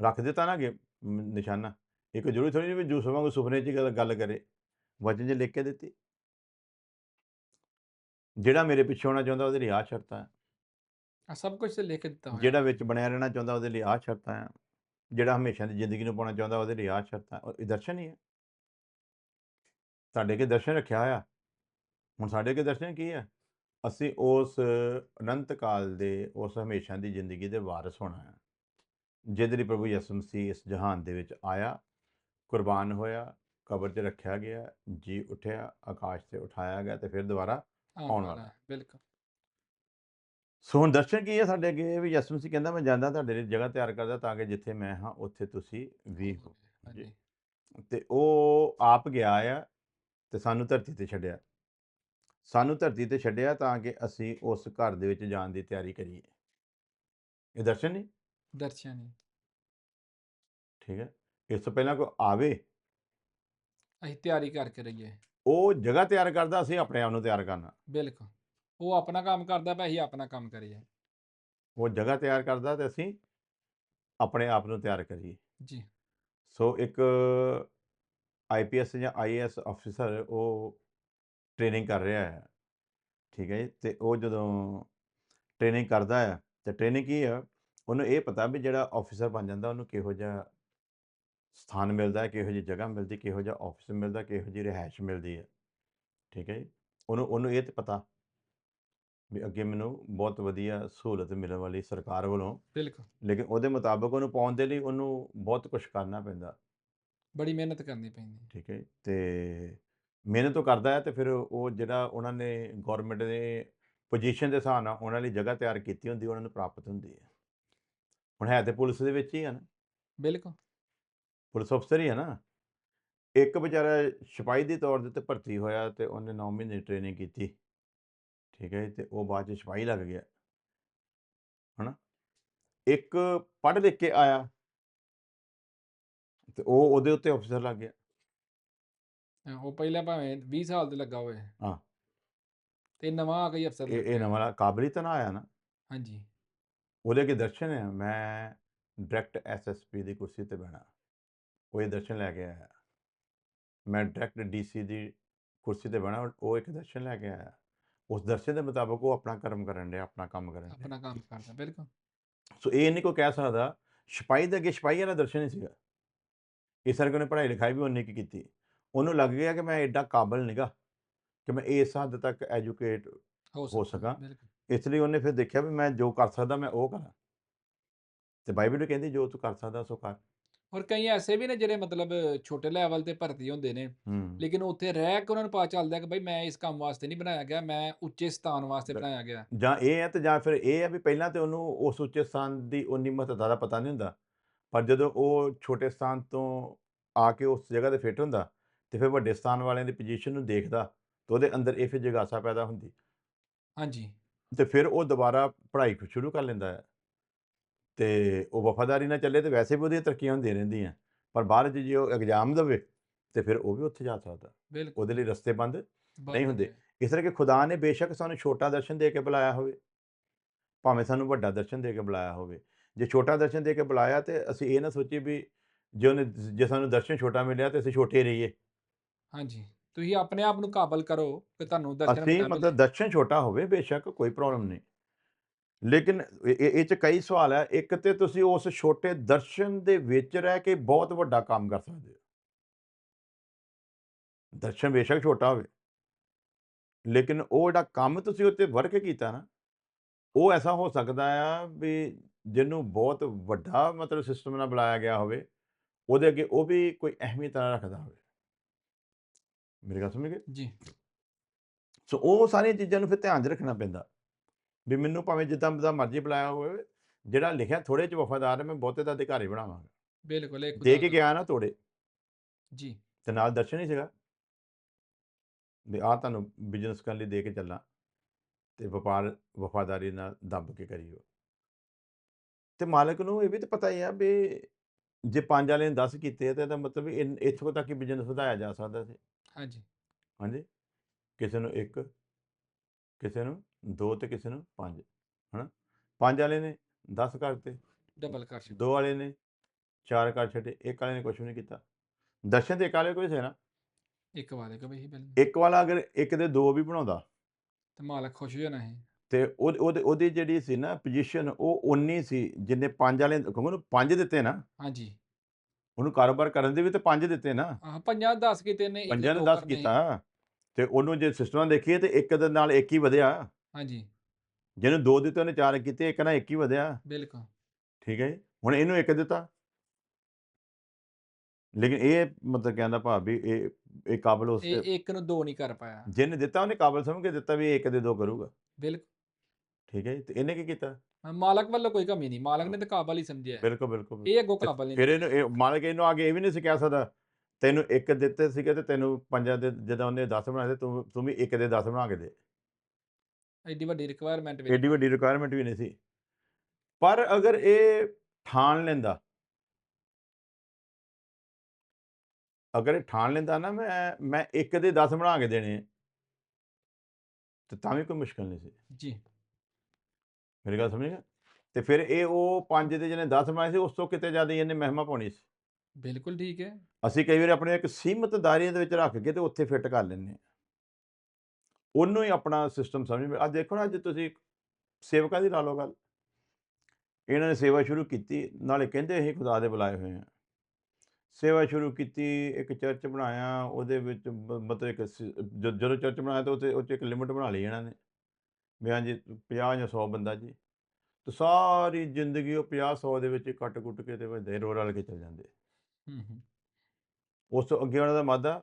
ਰੱਖ ਦਿੱਤਾ ਨਾ ਕਿ ਨਿਸ਼ਾਨਾ। ਇੱਕ ਜ਼ਰੂਰੀ ਥੋੜੀ ਵੀ ਜੂਸ ਵਾਂਗੂ ਸੁਪਨੇ 'ਚ ਹੀ ਗੱਲ- ਗੱਲ ਕਰੇ। ਵਚਨ 'ਚ ਲਿਖ ਕੇ ਦਿੱਤੀ। ਜਿਹੜਾ ਮੇਰੇ ਪਿੱਛੇ ਹੋਣਾ ਚਾਹੁੰਦਾ ਉਹਦੇ ਲਈ ਆਹ ਸ਼ਰਤਾਂ ਹੈ। ਆ ਸਭ ਕੁਝ ਤੇ ਲਿਖ ਦਿੱਤਾ ਹੋਇਆ। ਜਿਹੜਾ ਵਿੱਚ ਬਣਿਆ ਰਹਿਣਾ ਚਾਹੁੰਦਾ ਉਹਦੇ ਲਈ ਆਹ ਸ਼ਰਤਾਂ ਹੈ। ਜਿਹੜਾ ਹਮੇਸ਼ਾ ਦੀ ਜ਼ਿੰਦਗੀ ਨੂੰ ਪਾਉਣਾ ਚਾਹੁੰਦਾ ਉਹਦੇ ਲਈ ਆਹ ਸ਼ਰਤਾਂ ਔਰ ਇਹ ਦਰਸ਼ਨ ਹੀ ਹੈ। ਸਾਡੇ ਕੇ ਦਰਸ਼ਨ ਰੱਖਿਆ ਹੋਇਆ। ਹੁਣ ਸਾਡੇ ਕੇ ਦਰਸ਼ਨ ਕੀ ਹੈ? ਅਸੀਂ ਉਸ ਅਨੰਤ ਕਾਲ ਦੇ ਉਸ ਹਮੇਸ਼ਾ ਦੀ ਜ਼ਿੰਦਗੀ ਦੇ ਵਾਰਿਸ ਹੋਣਾ ਹੈ। ਜਿਹਦੇ ਲਈ ਪ੍ਰਭੂ ਯਿਸੂ ਮਸੀਹ ਇਸ ਜਹਾਨ ਦੇ ਵਿੱਚ ਆਇਆ ਕੁਰਬਾਨ ਹੋਇਆ ਕਬਰ 'ਚ ਰੱਖਿਆ ਗਿਆ ਜੀ ਉਠਿਆ ਆਕਾਸ਼ ਤੇ ਉਠਾਇਆ ਗਿਆ ਤੇ ਫਿਰ ਦੁਬਾਰਾ ਆਉਣ ਵਾਲਾ। ਬਿਲਕੁਲ। ਸੋ ਹੁਣ ਦਰਸ਼ਨ ਕੀ ਹੈ ਸਾਡੇ ਅੱਗੇ? ਵੀ ਯਿਸੂ ਮਸੀਹ ਕਹਿੰਦਾ ਮੈਂ ਜਾਂਦਾ ਤੁਹਾਡੇ ਲਈ ਜਗ੍ਹਾ ਤਿਆਰ ਕਰਦਾ ਤਾਂ ਕਿ ਜਿੱਥੇ ਮੈਂ ਹਾਂ ਉੱਥੇ ਤੁਸੀਂ ਵੀ ਹੋ। ਹਾਂਜੀ। ਤੇ ਉਹ ਆਪ ਗਿਆ ਆ ਤੇ ਸਾਨੂੰ ਧਰਤੀ ਤੇ ਛੱਡਿਆ। ਸਾਨੂੰ ਧਰਤੀ ਤੇ ਛੱਡਿਆ ਤਾਂ ਕਿ ਅਸੀਂ ਉਸ ਘਰ ਦੇ ਵਿੱਚ ਜਾਣ ਦੀ ਤਿਆਰੀ ਕਰੀਏ। ਇਹ ਦਰਸ਼ਨ ਨਹੀਂ ਦਰਸ਼ਨ ਹੀ ਠੀਕ ਹੈ। ਇਸ ਤੋਂ ਪਹਿਲਾਂ ਕੋਈ ਆਵੇ? ਅਸੀਂ ਤਿਆਰੀ ਕਰਕੇ ਰਹੀਏ। ਉਹ ਜਗ੍ਹਾ ਤਿਆਰ ਕਰਦਾ ਅਸੀਂ ਆਪਣੇ ਆਪ ਨੂੰ ਤਿਆਰ ਕਰਨਾ। ਬਿਲਕੁਲ। ਉਹ ਆਪਣਾ ਕੰਮ ਕਰਦਾ ਪਿਆ ਅਸੀਂ ਆਪਣਾ ਕੰਮ ਕਰੀਏ। ਉਹ ਜਗ੍ਹਾ ਤਿਆਰ ਕਰਦਾ ਤੇ ਅਸੀਂ ਆਪਣੇ ਆਪ ਨੂੰ ਤਿਆਰ ਕਰੀਏ। ਜੀ। ਸੋ ਇੱਕ ਆਈਪੀਐਸ ਜਾਂ ਆਈਏਐਸ ਅਫਸਰ ਉਹ ਟ੍ਰੇਨਿੰਗ ਕਰ ਰਿਹਾ ਹੈ। ਠੀਕ ਹੈ ਜੀ? ਤੇ ਉਹ ਜਦੋਂ ਟ੍ਰੇਨਿੰਗ ਕਰਦਾ ਹੈ ਤੇ ਟ੍ਰੇਨਿੰਗ ਕੀ ਹੈ? ਉਹਨੂੰ ਇਹ ਪਤਾ ਵੀ ਜਿਹੜਾ ਅਫਸਰ ਬਣ ਜਾਂਦਾ ਉਹਨੂੰ ਕਿਹੋ ਜਿਹਾ ਸਥਾਨ ਮਿਲਦਾ ਹੈ ਕਿਹੋ ਜਿਹੀ ਜਗ੍ਹਾ ਮਿਲਦੀ ਕਿਹੋ ਜਿਹਾ ਆਫਿਸ ਮਿਲਦਾ ਕਿਹੋ ਜਿਹੀ ਰਿਹਾਇਸ਼ ਮਿਲਦੀ ਹੈ। ਠੀਕ ਹੈ ਜੀ? ਉਹਨੂੰ ਉਹਨੂੰ ਇਹ ਤੇ ਪਤਾ ਵੀ ਅੱਗੇ ਮੈਨੂੰ ਬਹੁਤ ਵਧੀਆ ਸਹੂਲਤ ਮਿਲਣ ਵਾਲੀ ਸਰਕਾਰ ਵੱਲੋਂ। ਬਿਲਕੁਲ। ਲੇਕਿਨ ਉਹਦੇ ਮੁਤਾਬਕ ਉਹਨੂੰ ਪਾਉਣ ਦੇ ਲਈ ਉਹਨੂੰ ਬਹੁਤ ਕੁਝ ਕਰਨਾ ਪੈਂਦਾ। ਬੜੀ ਮਿਹਨਤ ਕਰਨੀ ਪੈਂਦੀ ਠੀਕ ਹੈ ਤੇ ਮਿਹਨਤ ਉਹ ਕਰਦਾ ਹੈ ਤੇ ਫਿਰ ਉਹ ਜਿਹੜਾ ਉਹਨਾਂ ਨੇ ਗਵਰਨਮੈਂਟ ਦੇ ਪੋਜੀਸ਼ਨ ਦੇ ਹਿਸਾਬ ਨਾਲ ਉਹਨਾਂ ਲਈ ਜਗ੍ਹਾ ਤਿਆਰ ਕੀਤੀ ਹੁੰਦੀ ਉਹਨਾਂ ਨੂੰ ਪ੍ਰਾਪਤ ਹੁੰਦੀ ਹੈ। ਹੁਣ ਹੈ ਤੇ ਪੁਲਿਸ ਦੇ ਵਿੱਚ ਹੀ ਆ ਨਾ। ਬਿਲਕੁਲ। ਪੁਲਿਸ ਅਫਸਰ ਹੀ ਹੈ ਨਾ। ਇੱਕ ਵਿਚਾਰਾ ਸਿਪਾਹੀ ਦੇ ਤੌਰ ਦੇ ਉੱਤੇ ਭਰਤੀ ਹੋਇਆ ਤੇ ਉਹਨੇ 9 ਮਹੀਨੇ ਟ੍ਰੇਨਿੰਗ ਕੀਤੀ। ਠੀਕ ਹੈ ਤੇ ਉਹ ਬਾਅਦ ਚ ਸਿਪਾਹੀ ਲੱਗ ਗਿਆ। ਹਨਾ? ਇੱਕ ਪੜ੍ਹ ਲਿਖ ਕੇ ਆਇਆ। ਤੇ ਉਹ ਉਹਦੇ ਉੱਤੇ ਅਫਸਰ ਲੱਗ ਗਿਆ। ਉਹ ਪਹਿਲਾਂ ਭਾਵੇਂ 20 ਸਾਲ ਤੇ ਲੱਗਾ ਹੋਵੇ। ਹਾਂ। ਤੇ ਨਵਾਂ ਆ ਗਈ ਅਫਸਰ ਇਹ ਇਹ। ਨਵਾਂ ਕਾਬਲੀਅਤ ਨਾ ਆਇਆ ਨਾ। ਹਾਂਜੀ। ਉਹਦੇ ਕੇ ਦਰਸ਼ਨ ਹੈ ਮੈਂ ਡਾਇਰੈਕਟ ਐਸਐਸਪੀ ਦੀ ਕੁਰਸੀ ਤੇ ਬਹਿਣਾ। ਉਹ ਇਹ ਦਰਸ਼ਨ ਲੈ ਕੇ ਆਇਆ। ਮੈਂ ਡਾਇਰੈਕਟ ਡੀਸੀ ਦੀ ਕੁਰਸੀ ਤੇ ਬਹਿਣਾ ਉਹ ਇੱਕ ਦਰਸ਼ਨ ਲੈ ਕੇ ਆਇਆ। ਉਸ ਦਰਸ਼ਨ ਦੇ ਮੁਤਾਬਕ ਉਹ ਆਪਣਾ ਕਰਮ ਕਰਨ ਡਿਆ ਆਪਣਾ ਕੰਮ ਕਰਨ ਡਿਆ। ਆਪਣਾ ਕੰਮ ਕਰਦਾ ਬਿਲਕੁਲ। ਸੋ ਇਹ ਨਹੀਂ ਕੋਈ ਕਹਿ ਸਕਦਾ ਸਿਪਾਹੀ ਦੇ ਅੱਗੇ ਸਿਪਾਹੀ ਵਾਲਾ ਦਰਸ਼ਨ ਹੀ ਸੀਗਾ। ਇਸ ਕਰਕੇ ਉਹਨੇ ਪੜ੍ਹਾਈ ਲਿਖਾਈ ਵੀ ਉਹਨੇ ਕੀ ਕੀਤੀ। ਉਹਨੂੰ ਲੱਗ ਗਿਆ ਕਿ ਮੈਂ ਐਡਾ ਕਾਬਲ ਨਹੀਂਗਾ ਕਿ ਮੈਂ ਇਸ ਹੱਦ ਤੱਕ ਐਜੂਕੇਟ ਹੋ ਸਕਾਂ। ਇਸ ਲਈ ਉਹਨੇ ਫਿਰ ਦੇਖਿਆ ਵੀ ਮੈਂ ਜੋ ਕਰ ਸਕਦਾ ਮੈਂ ਉਹ ਕਰਾਂ। ਤੇ ਬਾਈਬਲ ਕਹਿੰਦੀ ਜੋ ਤੂੰ ਕਰ ਸਕਦਾ ਸੋ ਕਰ। ਔਰ ਕਈ ਐਸੇ ਵੀ ਨੇ ਜਿਹੜੇ ਮਤਲਬ ਛੋਟੇ ਲੈਵਲ ਤੇ ਭਰਤੀ ਹੁੰਦੇ ਨੇ ਲੇਕਿਨ ਉੱਥੇ ਰਹਿ ਕੇ ਉਹਨਾਂ ਨੂੰ ਪਤਾ ਚੱਲਦਾ ਕਿ ਬਈ ਮੈਂ ਇਸ ਕੰਮ ਵਾਸਤੇ ਨਹੀਂ ਬਣਾਇਆ ਗਿਆ ਮੈਂ ਉੱਚੇ ਸਥਾਨ ਵਾਸਤੇ ਬਣਾਇਆ ਗਿਆ। ਜਾਂ ਇਹ ਹੈ ਤੇ ਜਾਂ ਫਿਰ ਇਹ ਹੈ ਵੀ ਪਹਿਲਾਂ ਤੇ ਉਹਨੂੰ ਉਸ ਉੱਚੇ ਸਥਾਨ ਦੀ ਉਨੀ ਮਹੱਤਤਾ ਦਾ ਪਤਾ ਨਹੀਂ ਹੁੰਦਾ ਪਰ ਜਦੋਂ ਉਹ ਛੋਟੇ ਸਥਾਨ ਤੋਂ ਆ ਕੇ ਉਸ ਜਗ੍ਹਾ ਤੇ ਫਿੱਟ ਹੁੰਦਾ ਤੇ ਫਿਰ ਵੱਡੇ ਸਥਾਨ ਵਾਲਿਆਂ ਦੀ ਪੋਜੀਸ਼ਨ ਨੂੰ ਦੇਖਦਾ ਤੇ ਉਹਦੇ ਅੰਦਰ ਇਹ ਫਿਰ ਜਿਗਾਸਾ ਪੈਦਾ ਹੁੰਦੀ। ਹਾਂਜੀ। ਤੇ ਫਿਰ ਉਹ ਦੁਬਾਰਾ ਪੜ੍ਹਾਈ ਸ਼ੁਰੂ ਕਰ ਲੈਂਦਾ ਹੈ। ਤੇ ਉਹ ਵਫਾਦਾਰੀ ਨਾਲ ਚੱਲੇ ਤੇ ਵੈਸੇ ਵੀ ਉਹਦੀਆਂ ਤਰੱਕੀਆਂ ਹੁੰਦੀਆਂ ਰਹਿੰਦੀਆਂ। ਪਰ 'ਚ ਜੇ ਉਹ ਐਗਜ਼ਾਮ ਦੇਵੇ ਤੇ ਫਿਰ ਉਹ ਵੀ ਉੱਥੇ ਜਾ ਸਕਦਾ। ਉਹਦੇ ਲਈ ਰਸਤੇ ਬੰਦ ਨਹੀਂ ਹੁੰਦੇ। ਇਸ ਤਰ੍ਹਾਂ ਕਿ ਖੁਦਾ ਨੇ ਬੇਸ਼ੱਕ ਸਾਨੂੰ ਛੋਟਾ ਦਰਸ਼ਨ ਦੇ ਕੇ ਬੁਲਾਇਆ ਹੋਵੇ। ਭਾਵੇਂ ਸਾਨੂੰ ਵੱਡਾ ਦਰਸ਼ਨ ਦੇ ਕੇ ਬੁਲਾਇਆ ਹੋਵੇ। ਜੇ ਛੋਟਾ ਦਰਸ਼ਨ ਦੇ ਕੇ ਬੁਲਾਇਆ ਤੇ ਅਸੀਂ ਇਹ ਨਾ ਸੋਚੀਏ ਵੀ ਜੇ ਉਹਨੇ ਜੇ ਸਾਨੂੰ ਦਰਸ਼ਨ ਛੋਟਾ ਮਿਲਿਆ ਤੇ ਅਸੀਂ ਛੋਟੇ ਰਹੀਏ। ਹਾਂਜੀ। ਤੁਸੀਂ ਆਪਣੇ ਆਪ ਨੂੰ ਕਾਬਲ ਕਰੋ ਕਿ ਤੁਹਾਨੂੰ ਦਰਸ਼ਨ ਅਸੀਂ ਮਤਲਬ। ਦਰਸ਼ਨ ਛੋਟਾ ਹੋਵੇ ਬੇਸ਼ੱਕ ਕੋਈ ਪ੍ਰੋਬਲਮ ਨਹੀਂ। ਲੇਕਿਨ ਇਹ ਚ ਕਈ ਸਵਾਲ ਹੈ। ਇੱਕ ਤੇ ਤੁਸੀਂ ਉਸ ਛੋਟੇ ਦਰਸ਼ਨ ਦੇ ਵਿੱਚ ਰਹਿ ਕੇ ਬਹੁਤ ਵੱਡਾ ਕੰਮ ਕਰ ਸਕਦੇ ਹੋ। ਦਰਸ਼ਨ ਬੇਸ਼ੱਕ ਛੋਟਾ ਹੋਵੇ। ਲੇਕਿਨ ਉਹ ਜਿਹੜਾ ਕੰਮ ਤੁਸੀਂ ਉੱਤੇ ਵਰਕ ਕੀਤਾ ਨਾ ਉਹ ਐਸਾ ਹੋ ਸਕਦਾ ਆ ਵੀ ਜਿਹਨੂੰ ਬਹੁਤ ਵੱਡਾ ਮਤਲਬ ਸਿਸਟਮ ਨਾਲ ਬੁਲਾਇਆ ਗਿਆ ਹੋਵੇ ਉਹਦੇ ਅੱਗੇ ਉਹ ਵੀ ਕੋਈ ਅਹਿਮੀਅਤ ਨਾ ਰੱਖਦਾ ਹੋਵੇ। ਮੇਰੀ ਗੱਲ ਸਮਝ ਗਏ? ਜੀ। ਸੋ ਉਹ ਸਾਰੀਆਂ ਚੀਜ਼ਾਂ ਨੂੰ ਫਿਰ ਧਿਆਨ 'ਚ ਰੱਖਣਾ ਪੈਂਦਾ। ਵੀ ਮੈਨੂੰ ਭਾਵੇਂ ਜਿੱਦਾਂ ਦਾ ਮਰਜ਼ੀ ਬੁਲਾਇਆ ਹੋਵੇ ਜਿਹੜਾ ਲਿਖਿਆ ਥੋੜੇ 'ਚ ਵਫਾਦਾਰ ਹੈ ਮੈਂ ਬਹੁਤੇ ਦਾ ਅਧਿਕਾਰੀ ਬਣਾਵਾਂਗਾ। ਬਿਲਕੁਲ ਇਹ ਦੇ ਕੇ ਗਿਆ ਨਾ ਤੋੜੇ। ਜੀ। ਤੇ ਨਾਲ ਦਰਸ਼ਨ ਹੀ ਸੀਗਾ। ਵੀ ਆਹ ਤੁਹਾਨੂੰ ਬਿਜ਼ਨਸ ਕਰਨ ਲਈ ਦੇ ਕੇ ਚੱਲਾਂ ਤੇ ਵਪਾਰ ਵਫਾਦਾਰੀ ਨਾਲ ਦੱਬ ਕੇ ਕਰੀਓ। ਤੇ ਮਾਲਕ ਨੂੰ ਇਹ ਵੀ ਤਾਂ ਪਤਾ ਹੀ ਆ ਵੀ ਜੇ ਪੰਜ ਵਾਲੇ ਨੇ 10 ਕੀਤੇ ਆ ਤਾਂ ਇਹਦਾ ਮਤਲਬ ਇੱਥੋਂ ਤੱਕ ਹੀ ਬਿਜ਼ਨਸ ਵਧਾਇਆ ਜਾ ਸਕਦਾ ਸੀ। ਹਾਂਜੀ। ਹਾਂਜੀ। ਕਿਸੇ ਨੂੰ ਇੱਕ ਕਿਸੇ ਨੂੰ ਦੋ ਤੇ ਕਿਸੇ ਨੂੰ ਪੰਜ ਹਨਾ? ਪੰਜ ਵਾਲੇ ਨੇ 10 ਕਰਤੇ ਡਬਲ ਕਰ ਛੱਡ ਦੋ ਵਾਲੇ ਨੇ ਚਾਰ ਕਰ ਛੱਡੇ ਇੱਕ ਵਾਲੇ ਨੇ ਕੁਝ ਨਹੀਂ ਕੀਤਾ। ਦਰਸ਼ਨ ਤੇ ਇੱਕ ਵਾਲੇ ਕੋਈ ਸੀ ਨਾ? ਇੱਕ ਵਾਲੇ ਕੋ ਵੀ ਬਿਲ ਇੱਕ ਵਾਲਾ ਅਗਰ ਇੱਕ ਦੇ ਦੋ ਵੀ ਬਣਾਉਂਦਾ ਤੇ ਮਾਲਕ ਖੁਸ਼ ਹੋ ਜਾਣਾ ਹੈ ਤੇ ਉਹ ਉਹਦੇ- ਉਹਦੀ ਜਿਹੜੀ ਸੀ ਨਾ ਪੋਜੀਸ਼ਨ ਉਹ ਉਨੀ ਸੀ ਜਿੰਨੇ ਪੰਜ ਵਾਲੇ ਕਿਉਂਕਿ ਉਹਨੂੰ ਪੰਜ ਦਿੱਤੇ ਨਾ। ਹਾਂਜੀ। ਉਹਨੂੰ ਕਾਰੋਬਾਰ ਕਰਨ ਦੇ ਵੀ ਤੇ ਪੰਜ ਦਿੱਤੇ ਨਾ। ਆਹ ਪੰਜਾਂ 10 ਕੀਤੇ ਨੇ ਪੰਜਾਂ ਨੇ ਦੋ 10 ਕਰਨੇ ਸੀ। ਕੀਤਾ। ਤੇ ਉਹਨੂੰ ਜੇ ਸਿਸਟਮ ਦੇਖੀਏ ਤੇ ਇੱਕ ਦੇ ਨਾਲ ਇੱਕ ਹੀ ਵਧਿਆ। ਹਾਂਜੀ। ਜਿਹਨੂੰ ਦੋ ਦਿੱਤੇ ਉਹਨੇ ਚਾਰ ਕੀਤੇ ਇੱਕ ਨਾਲ ਇੱਕ ਹੀ ਵਧਿਆ। ਬਿਲਕੁਲ। ਠੀਕ ਹੈ ਜੀ? ਹੁਣ ਇਹਨੂੰ ਇੱਕ ਦਿੱਤਾ। ਲੇਕਿਨ ਇਹ ਮਤਲਬ ਕਹਿੰਦਾ ਭਾਵ ਵੀ ਇਹ ਇਹ ਕਾਬਲ ਉਸ ਇਹ ਇੱਕ ਨੂੰ ਦੋ ਨਹੀਂ ਕਰ ਪਾਇਆ। ਜਿਹਨੇ ਦਿੱਤਾ ਉਹਨੇ ਕਾਬਲ ਸਮਝ ਕੇ ਦਿੱਤਾ ਵੀ ਇਹ ਇੱਕ ਦੇ ਦੋ ਕਰੂਗਾ। ਬਿਲਕੁਲ। ਠੀਕ ਹੈ ਜੀ? ਤੇ ਇਹਨੇ ਕੀ ਕੀਤਾ? ਮਾਲਕ ਵੱਲੋਂ ਕੋਈ ਕਮੀ ਨਹੀਂ ਮਾਲਕ ਨੇ ਤਾਂ ਕਾਬਲ ਹੀ ਸਮਝਿਆ। ਬਿਲਕੁਲ ਬਿਲਕੁਲ। ਇਹ ਅੱਗੋਂ ਕਾਬਲ ਨਹੀਂ ਫਿਰ ਇਹਨੂੰ ਇਹ ਮਾਲਕ ਇਹਨੂੰ ਆ ਕੇ ਇਹ ਵੀ ਨਹੀਂ ਸੀ ਕਹਿ ਸਕਦਾ ਤੈਨੂੰ ਇੱਕ ਦਿੱਤੇ ਸੀਗੇ ਤੇ ਤੈਨੂੰ ਪੰਜਾਂ ਦੇ ਜਦੋਂ ਉਹਨੇ 10 ਬਣਾਏ ਤੇ ਤੂੰ ਤੂੰ ਵੀ ਇੱਕ ਦੇ 10 ਬਣਾ ਕੇ ਦੇ। ਐਡੀ ਵੱਡੀ ਰਿਕੁਆਇਰਮੈਂਟ ਵਿੱਚ ਏਡੀ ਵੱਡੀ ਰਿਕੁਆਇਰਮੈਂਟ ਵੀ ਨਹੀਂ ਸੀ। ਪਰ ਅਗਰ ਇਹ ਠਾਣ ਲੈਂਦਾ। ਅਗਰ ਇਹ ਠਾਣ ਲੈਂਦਾ ਨਾ ਮੈਂ ਮੈਂ ਇੱਕ ਦੇ 10 ਬਣਾ ਕੇ ਦੇਣੇ ਤੇ ਤਾਂ ਵੀ ਕੋਈ ਮੁਸ਼ਕਲ ਨਹੀਂ ਸੀ। ਜੀ। ਮੇਰੀ ਗੱਲ ਸਮਝੇਗਾ ਤੇ ਫਿਰ ਇਹ ਉਹ ਪੰਜ ਦੇ ਜਿਹਨੇ 10 ਬਣਾਏ ਸੀ ਉਸ ਤੋਂ ਕਿਤੇ ਜ਼ਿਆਦਾ ਇਹਨੇ ਮਹਿਮਾ ਪਾਉਣੀ ਸੀ। ਬਿਲਕੁਲ ਠੀਕ ਹੈ। ਅਸੀਂ ਕਈ ਵਾਰ ਆਪਣੇ ਇੱਕ ਸੀਮਤ ਦਾਇਰੇ ਦੇ ਵਿੱਚ ਰੱਖ ਕੇ ਤੇ ਉੱਥੇ ਫਿੱਟ ਕਰ ਲੈਂਦੇ ਹਾਂ। ਉਹਨੂੰ ਹੀ ਆਪਣਾ ਸਿਸਟਮ ਸਮਝ ਅੱਜ ਦੇਖੋ ਨਾ ਅੱਜ ਤੁਸੀਂ ਸੇਵਕਾਂ ਦੀ ਲਾ ਲਓ ਗੱਲ। ਇਹਨਾਂ ਨੇ ਸੇਵਾ ਸ਼ੁਰੂ ਕੀਤੀ ਨਾਲੇ ਕਹਿੰਦੇ ਅਸੀਂ ਖੁਦਾ ਦੇ ਬੁਲਾਏ ਹੋਏ ਹਾਂ। ਸੇਵਾ ਸ਼ੁਰੂ ਕੀਤੀ ਇੱਕ ਚਰਚ ਬਣਾਇਆ ਉਹਦੇ ਵਿੱਚ ਮਤਲਬ ਇੱਕ ਜ- ਜਦੋਂ ਚਰਚ ਬਣਾਇਆ ਤਾਂ ਉੱਥੇ ਉੱਥੇ ਇੱਕ ਲਿਮਟ ਬਣਾ ਲਈ ਇਹਨਾਂ ਨੇ ਵੀ ਹਾਂਜੀ 50 ਜਾਂ 100 ਬੰਦਾ ਜੀ। ਤੇ ਸਾਰੀ ਜ਼ਿੰਦਗੀ ਉਹ 50 100 ਦੇ ਵਿੱਚ ਕੱਟ ਕੁੱਟ ਕੇ ਤੇ ਵੱਡੇ ਰੋ ਰਲ ਕੇ ਚੱਲ ਜਾਂਦੇ। ਹੂੰ ਹੂੰ। ਉਸ ਤੋਂ ਅੱਗੇ ਉਹਨਾਂ ਦਾ ਵਾਧਾ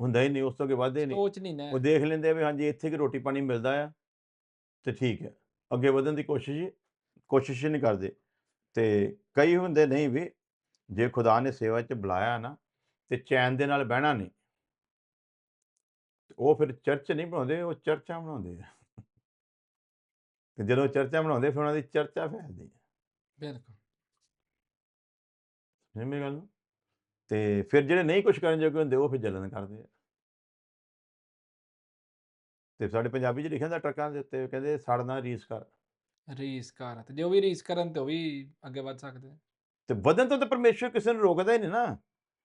ਹੁੰਦਾ ਹੀ ਨਹੀਂ ਉਸ ਤੋਂ ਅੱਗੇ ਵਾਧੇ ਨਹੀਂ। ਸੋਚ ਨਹੀਂ ਨਾ। ਉਹ ਦੇਖ ਲੈਂਦੇ ਆ ਵੀ ਹਾਂਜੀ ਇੱਥੇ ਕਿ ਰੋਟੀ ਪਾਣੀ ਮਿਲਦਾ ਆ ਤੇ ਠੀਕ ਹੈ। ਅੱਗੇ ਵਧਣ ਦੀ ਕੋਸ਼ਿਸ਼ ਕੋਸ਼ਿਸ਼ ਹੀ ਨਹੀਂ ਕਰਦੇ। ਤੇ ਕਈ ਹੁੰਦੇ ਨਹੀਂ ਵੀ ਜੇ ਖੁਦਾ ਨੇ ਸੇਵਾ 'ਚ ਬੁਲਾਇਆ ਨਾ ਤੇ ਚੈਨ ਦੇ ਨਾਲ ਬਹਿਣਾ ਨਹੀਂ। ਉਹ ਫਿਰ ਚਰਚ ਨਹੀਂ ਬਣਾਉਂਦੇ ਉਹ ਚਰਚਾਂ ਬਣਾਉਂਦੇ ਆ। ਤੇ ਜਦੋਂ ਚਰਚਾ ਬਣਾਉਂਦੇ ਫਿਰ ਉਹਨਾਂ ਦੀ ਚਰਚਾ ਫੈਲਦੀ ਹੈ ਬਿਲਕੁਲ। ਸਮਝ ਮੇਰੀ ਗੱਲ ਤੇ ਫਿਰ ਜਿਹੜੇ ਨਹੀਂ ਕੁਝ ਕਰਨ ਜੋਗੇ ਹੁੰਦੇ ਉਹ ਫਿਰ ਜਲਨ ਕਰਦੇ ਆ। ਤੇ ਸਾਡੇ ਪੰਜਾਬੀ 'ਚ ਲਿਖਿਆ ਹੁੰਦਾ ਟਰੱਕਾਂ ਦੇ ਉੱਤੇ ਕਹਿੰਦੇ ਸੜਨਾ ਰੀਸ ਕਰ। ਰੀਸ ਕਰ ਤੇ ਜੋ ਵੀ ਰੀਸ ਕਰਨ ਤੇ ਉਹ ਵੀ ਅੱਗੇ ਵੱਧ ਸਕਦੇ। ਤੇ ਵਧਣ ਤੋਂ ਤਾਂ ਪਰਮੇਸ਼ਰ ਕਿਸੇ ਨੂੰ ਰੋਕਦਾ ਹੀ ਨਹੀਂ ਨਾ।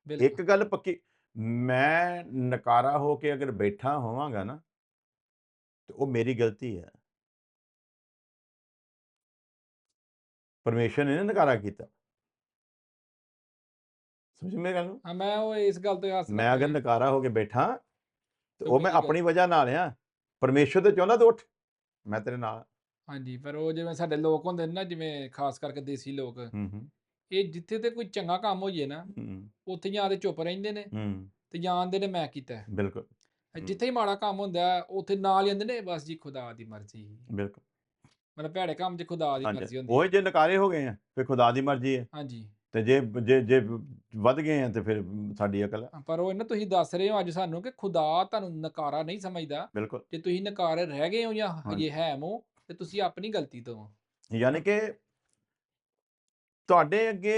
ਇੱਕ ਗੱਲ ਪੱਕੀ ਮੈਂ ਨਕਾਰਾ ਹੋ ਕੇ ਅਗਰ ਬੈਠਾ ਹੋਵਾਂਗਾ ਨਾ ਤੇ ਉਹ ਮੇਰੀ ਗਲਤੀ ਹੈ। ਪਰਮੇਸ਼ਰ ਨਾ ਨਕਾਰਾ ਕੀਤਾ। ਸਮਝ ਮੇਰੀ ਗੱਲ ਨੂੰ? ਹਾਂ ਮੈਂ ਉਹ ਇਸ ਗੱਲ ਤੋਂ ਹਾਸ ਮੈਂ ਅਗਰ ਨਕਾਰਾ ਹੋ ਕੇ ਬੈਠਾ ਤੇ ਉਹ ਮੈਂ ਆਪਣੀ ਵਜ੍ਹਾ ਨਾਲ ਆ। ਪਰਮੇਸ਼ਰ ਤੇ ਚਾਹੁੰਦਾ ਤੂੰ ਉੱਠ। ਮੈਂ ਤੇਰੇ ਨਾਲ ਹਾਂਜੀ ਪਰ ਉਹ ਜਿਵੇਂ ਸਾਡੇ ਲੋਕ ਹੁੰਦੇ ਨੇ ਨਾ ਜਿਵੇਂ ਖਾਸ ਕਰਕੇ ਦੇਸੀ ਲੋਕ। ਹੂੰ ਹੂੰ। ਇਹ ਜਿੱਥੇ ਤੇ ਕੋਈ ਚੰਗਾ ਕੰਮ ਹੋ ਜੇ ਨਾ ਹੂੰ ਉੱਥੇ ਜਾਂ ਤੇ ਚੁੱਪ ਰਹਿੰਦੇ ਨੇ ਹੂੰ। ਤੇ ਜਾਂ ਆਂਦੇ ਨੇ ਮੈਂ ਕੀਤਾ। ਬਿਲਕੁਲ। ਜਿੱਥੇ ਹੀ ਮਾੜਾ ਕੰਮ ਹੁੰਦਾ ਉੱਥੇ ਨਾਲ ਆਂਦੇ ਨੇ ਬਸ ਜੀ ਖੁਦਾ ਦੀ ਮਰਜ਼ੀ। ਬਿਲਕੁਲ। ਮਤਲਬ ਭੈੜੇ ਕੰਮ 'ਚ ਖੁਦਾ ਦੀ ਮਰਜ਼ੀ ਹੁੰਦੀ ਉਹ ਜੇ ਨਕਾਰੇ ਹੋ ਗਏ ਆ ਫਿਰ ਖੁਦਾ ਦੀ ਮਰਜ਼ੀ ਹੈ। ਹਾਂਜੀ। ਤੇ ਜੇ ਜੇ ਜੇ ਵੱਧ ਗਏ ਆ ਤੇ ਫਿਰ ਸਾਡੀ ਅਕਲ ਆ। ਪਰ ਉਹ ਨਾ ਤੁਸੀਂ ਦੱਸ ਰਹੇ ਹੋ ਅੱਜ ਸਾਨੂੰ ਕਿ ਖੁਦਾ ਤੁਹਾਨੂੰ ਨਕਾਰਾ ਨਹੀਂ ਸਮਝਦਾ ਬਿਲਕੁਲ ਜੇ ਤੁਸੀਂ ਨਕਾਰੇ ਰਹਿ ਗਏ ਹੋ ਜਾਂ ਹਾਂਜੀ। ਹਜੇ ਹੈ ਮੋ ਤੇ ਤੁਸੀਂ ਆਪਣੀ ਗਲਤੀ ਤੋਂ ਹੋ। ਯਾਨੀ ਕਿ ਤੁਹਾਡੇ ਅੱਗੇ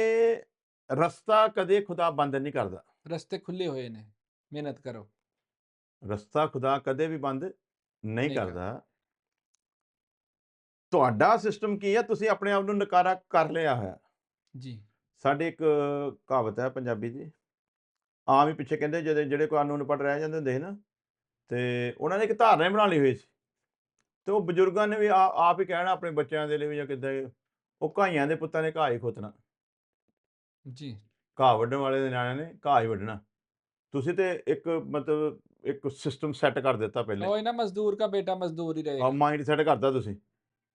ਰਸਤਾ ਕਦੇ ਖੁਦਾ ਬੰਦ ਨਹੀਂ ਕਰਦਾ ਰਸਤੇ ਖੁੱਲੇ ਹੋਏ ਨੇ ਮਿਹਨਤ ਕਰੋ ਰਸਤਾ ਖੁਦਾ ਕਦੇ ਵੀ ਬੰਦ ਨਹੀਂ ਨਹੀਂ ਕਰਦਾ। ਕਰਦਾ ਤੁਹਾਡਾ ਸਿਸਟਮ ਕੀ ਹੈ ਤੁਸੀਂ ਆਪਣੇ ਆਪ ਨੂੰ ਨਕਾਰਾ ਕਰ ਲਿਆ ਹੋਇਆ ਜੀ ਸਾਡੇ ਇੱਕ ਕਹਾਵਤ ਹੈ ਪੰਜਾਬੀ ਦੀ ਆਮ ਹੀ ਪਿੱਛੇ ਕਹਿੰਦੇ ਜਿਹੜੇ ਜਿਹੜੇ ਕਾਨੂੰਨ ਪੜ ਰਹਿ ਜਾਂਦੇ ਹੁੰਦੇ ਸੀ ਨਾ ਤੇ ਉਹਨਾਂ ਨੇ ਇੱਕ ਧਾਰਨਾ ਬਣਾ ਲਈ ਹੋਈ ਸੀ ਤੇ ਉਹ ਬਜ਼ੁਰਗਾਂ ਨੇ ਵੀ ਆਪ ਹੀ ਕਹਿਣਾ ਆਪਣੇ ਬੱਚਿਆਂ ਦੇ ਲਈ ਵੀ ਜਾਂ ਕਿੱਦਾਂ ਉਹ ਘਾਈਆਂ ਦੇ ਪੁੱਤਾਂ ਨੇ ਘਾਹ ਹੀ ਖੋਤਣਾ। ਜੀ। ਘਾਹ ਵੱਢਣ ਵਾਲੇ ਦੇ ਨਿਆਣਿਆਂ ਨੇ ਘਾਹ ਹੀ ਵੱਢਣਾ। ਤੁਸੀਂ ਤੇ ਇੱਕ ਮਤਲਬ ਇੱਕ ਸਿਸਟਮ ਸੈੱਟ ਕਰ ਦਿੱਤਾ ਪਹਿਲੇ। ਉਹ ਇਹਨਾਂ ਮਜ਼ਦੂਰ ਦਾ ਬੇਟਾ ਮਜ਼ਦੂਰ ਹੀ ਰਹੇਗਾ। ਆ ਮਾਈਂਡ ਸੈਟ ਕਰਤਾ ਤੁਸੀਂ।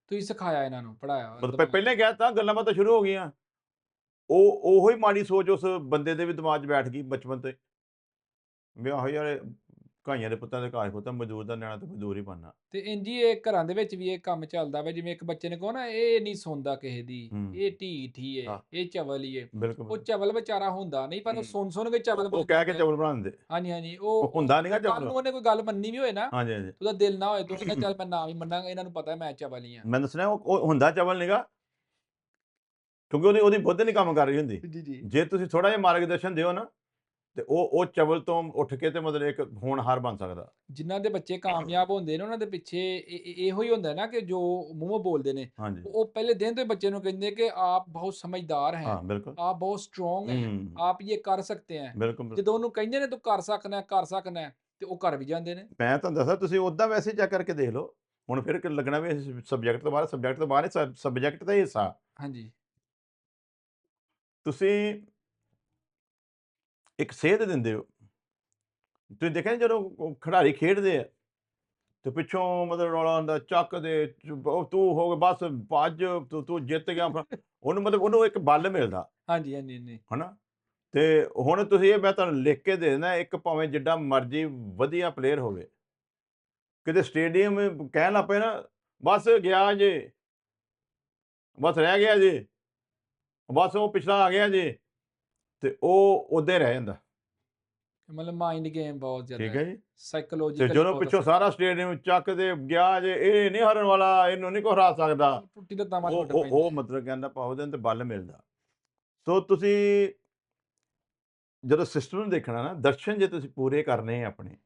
ਤੁਸੀਂ ਸਿਖਾਇਆ ਇਹਨਾਂ ਨੂੰ ਪੜਾਇਆ ਮਤਲਬ ਪਹਿ- ਪਹਿਲੇ ਕਹਿ ਤਾ ਗੱਲਾਂ ਬਾਤਾਂ ਸ਼ੁਰੂ ਹੋ ਗਈਆਂ। ਉਹ ਉਹੋ ਹੀ ਮਾੜੀ ਸੋਚ ਉਸ ਬੰਦੇ ਦੇ ਵੀ ਦਿਮਾਗ 'ਚ ਬੈਠ ਗਈ ਬਚਪਨ ਤੋਂ ਵੀ ਆਹੋ ਯਾਰ ਕਾਈਆਂ ਦੇ ਪੁੱਤਾਂ ਦੇ ਕਾਸ਼ ਪੁੱਤਾਂ ਮਜ਼ਦੂਰ ਦਾ ਨਿਆਣਾ ਤੇ ਮਜ਼ਦੂਰ ਹੀ ਬਣਨਾ ਤੇ ਇੰਜ ਹੀ ਇਹ ਘਰਾਂ ਦੇ ਵਿੱਚ ਵੀ ਇਹ ਕੰਮ ਚੱਲਦਾ ਵਾ ਜਿਵੇਂ ਇੱਕ ਬੱਚੇ ਨੇ ਕਹੋ ਨਾ ਇਹ ਨਹੀਂ ਸੁਣਦਾ ਕਿਸੇ ਦੀ ਹੂੰ। ਇਹ ਢੀਠ ਹੀ ਏ ਹਾਂ। ਇਹ ਚਵਲ ਹੀ ਏ ਉਹ ਬਿਲਕੁਲ। ਚਵਲ ਵਿਚਾਰਾ ਹੁੰਦਾ ਨਹੀਂ ਪਰ ਉਹ ਹੂੰ। ਸੁਣ ਸੁਣ ਕੇ ਚਵਲ ਉਹ ਕਹਿ ਕੇ ਜਾਂਦਾ। ਚਵਲ ਬਣਾ ਦਿੰਦੇ ਹਾਂਜੀ ਹਾਂਜੀ ਉਹ ਉਹ ਹੁੰਦਾ ਨਹੀਂਗਾ ਕੱਲ ਨੂੰ ਉਹਨੇ ਕੋਈ ਗੱਲ ਮੰਨੀ ਵੀ ਹੋਏ ਨਾ ਹਾਂਜੀ ਹਾਂਜੀ ਉਹਦਾ ਦਿਲ ਨਾ ਹੋਏ ਤੂੰ ਕਹਿੰਦਾ ਚੱਲ ਮੈਂ ਨਾ ਵੀ ਮੰਨਾਂਗਾ ਇਹਨਾਂ ਨੂੰ ਪਤਾ ਮੈਂ ਚਵਲ ਹੀ ਆ ਮੈਂ ਦੱਸਣਾ ਉਹ ਉਹ ਹੁੰਦਾ ਚਵਲ ਨਹੀਂਗਾ ਕਿਉਂਕਿ ਉਹਦੀ ਉਹਦੀ ਬੁੱਧ ਨਹੀਂ ਕੰਮ ਕਰ ਰਹੀ ਹੁੰਦੀ। ਜੀ ਜੀ। ਜੇ ਤੁਸੀਂ ਥੋੜਾ ਜਿਹਾ ਮਾਰਗਦਰਸ਼ਨ ਦਿਓ ਨਾ ਤੇ ਉਹ ਉਹ ਚਵਲ ਤੋਂ ਉੱਠ ਕੇ ਤੇ ਮਤਲਬ ਇੱਕ ਹੋਣਹਾਰ ਬਣ ਸਕਦਾ। ਜਿਨ੍ਹਾਂ ਦੇ ਬੱਚੇ ਕਾਮਯਾਬ ਹੁੰਦੇ ਨੇ ਉਹਨਾਂ ਦੇ ਪਿੱਛੇ ਇਹੋ ਹੀ ਹੁੰਦਾ ਨਾ ਕਿ ਜੋ ਮੂੰਹੋਂ ਬੋਲਦੇ ਨੇ। ਉਹ पहले दिन तो ही बच्चे नु कहते हैं कि आप बहुत समझदार हैं ਹਾਂ। ਬਿਲਕੁਲ आप बहुत स्ट्रांग हैं ਹਮ, आप ਜਦੋਂ ਉਹਨੂੰ ਕਹਿੰਦੇ ਨੇ ਤੂੰ ਕਰ ਸਕਣਾ ਕਰ ਸਕਣਾ ਤੇ ਉਹ ਕਰ ਵੀ ਜਾਂਦੇ ਨੇ। ਮੈਂ ਤੁਹਾਨੂੰ ਦੱਸਾਂ ਤੁਸੀਂ ਉਦਾਂ ਵੈਸੇ ਚੈੱਕ ਕਰਕੇ ਦੇਖ ਲਓ। ਹੁਣ ਫਿਰ ਲੱਗਣਾ ਵੀ ਸਬਜੈਕਟ ਤੋਂ ਬਾਹਰ ਸਬਜੈਕਟ ਤੋਂ ਬਾਹਰ ਸਬਜੈਕਟ ਦਾ ਹਿੱਸਾ। ਹਾਂਜੀ। ਤੁਸੀਂ ਇੱਕ ਸੇਧ ਦਿੰਦੇ ਹੋ। ਤੁਸੀਂ ਦੇਖਿਆ ਜਦੋਂ ਖਿਡਾਰੀ ਖੇਡਦੇ ਆ ਤੇ ਪਿੱਛੋਂ ਮਤਲਬ ਰੌਲਾ ਹੁੰਦਾ ਚੱਕ ਦੇ ਤੂੰ ਹੋ ਗਿਆ ਬਸ ਭੱਜ ਤੂੰ ਤੂੰ ਜਿੱਤ ਗਿਆ *laughs* ਉਹਨੂੰ ਮਤਲਬ ਉਹਨੂੰ ਇੱਕ ਬਲ ਮਿਲਦਾ। ਹਾਂਜੀ ਹਾਂਜੀ ਹਾਂਜੀ। ਹਨਾ? ਤੇ ਹੁਣ ਤੁਸੀਂ ਇਹ ਮੈਂ ਤੁਹਾਨੂੰ ਲਿਖ ਕੇ ਦੇ ਦੇਣਾ ਇੱਕ ਭਾਵੇਂ ਜਿੱਡਾ ਮਰਜ਼ੀ ਵਧੀਆ ਪਲੇਅਰ ਹੋਵੇ। ਕਿਤੇ ਸਟੇਡੀਅਮ ਕਹਿਣ ਲੱਗ ਪਏ ਨਾ ਬਸ ਗਿਆ ਜੇ। ਬਸ ਰਹਿ ਗਿਆ ਜੇ। ਬਸ ਉਹ ਪਿਛਲਾ ਆ ਗਿਆ ਜੇ ਤੇ ਉਹ ਉਹਦੇ ਰਹਿ ਜਾਂਦਾ। ਮਤਲਬ ਮਾਈਂਡ ਗੇਮ ਬਹੁਤ ਜ਼ਿਆਦਾ ਠੀਕ ਹੈ। ਜੀ। ਤੇ ਸਾਈਕੋਲੋਜੀਕਲ ਜਦੋਂ ਪਿੱਛੋਂ ਸਾਰਾ ਸਟੇਡੀਅਮ ਚੱਕ ਦੇ ਗਿਆ ਜੇ ਇਹ ਨਹੀਂ ਹਰਨ ਵਾਲਾ ਇਹਨੂੰ ਨਹੀਂ ਕੋ ਹਰਾ ਸਕਦਾ ਟੁੱਟੀ ਉਹ ਛੁੱਟ ਉਹ- ਪੈਂਦਾ। ਉਹ ਮਤਲਬ ਕਹਿੰਦਾ ਪਾ ਉਹਦੇ ਅੰਦਰ ਬਲ ਮਿਲਦਾ। ਸੋ ਤੁਸੀਂ ਜਦੋਂ ਸਿਸਟਮ ਨੂੰ ਦੇਖਣਾ ਨਾ ਦਰਸ਼ਨ ਜੇ ਤੁਸੀਂ ਪੂਰੇ ਕਰਨੇ ਆ ਆਪਣੇ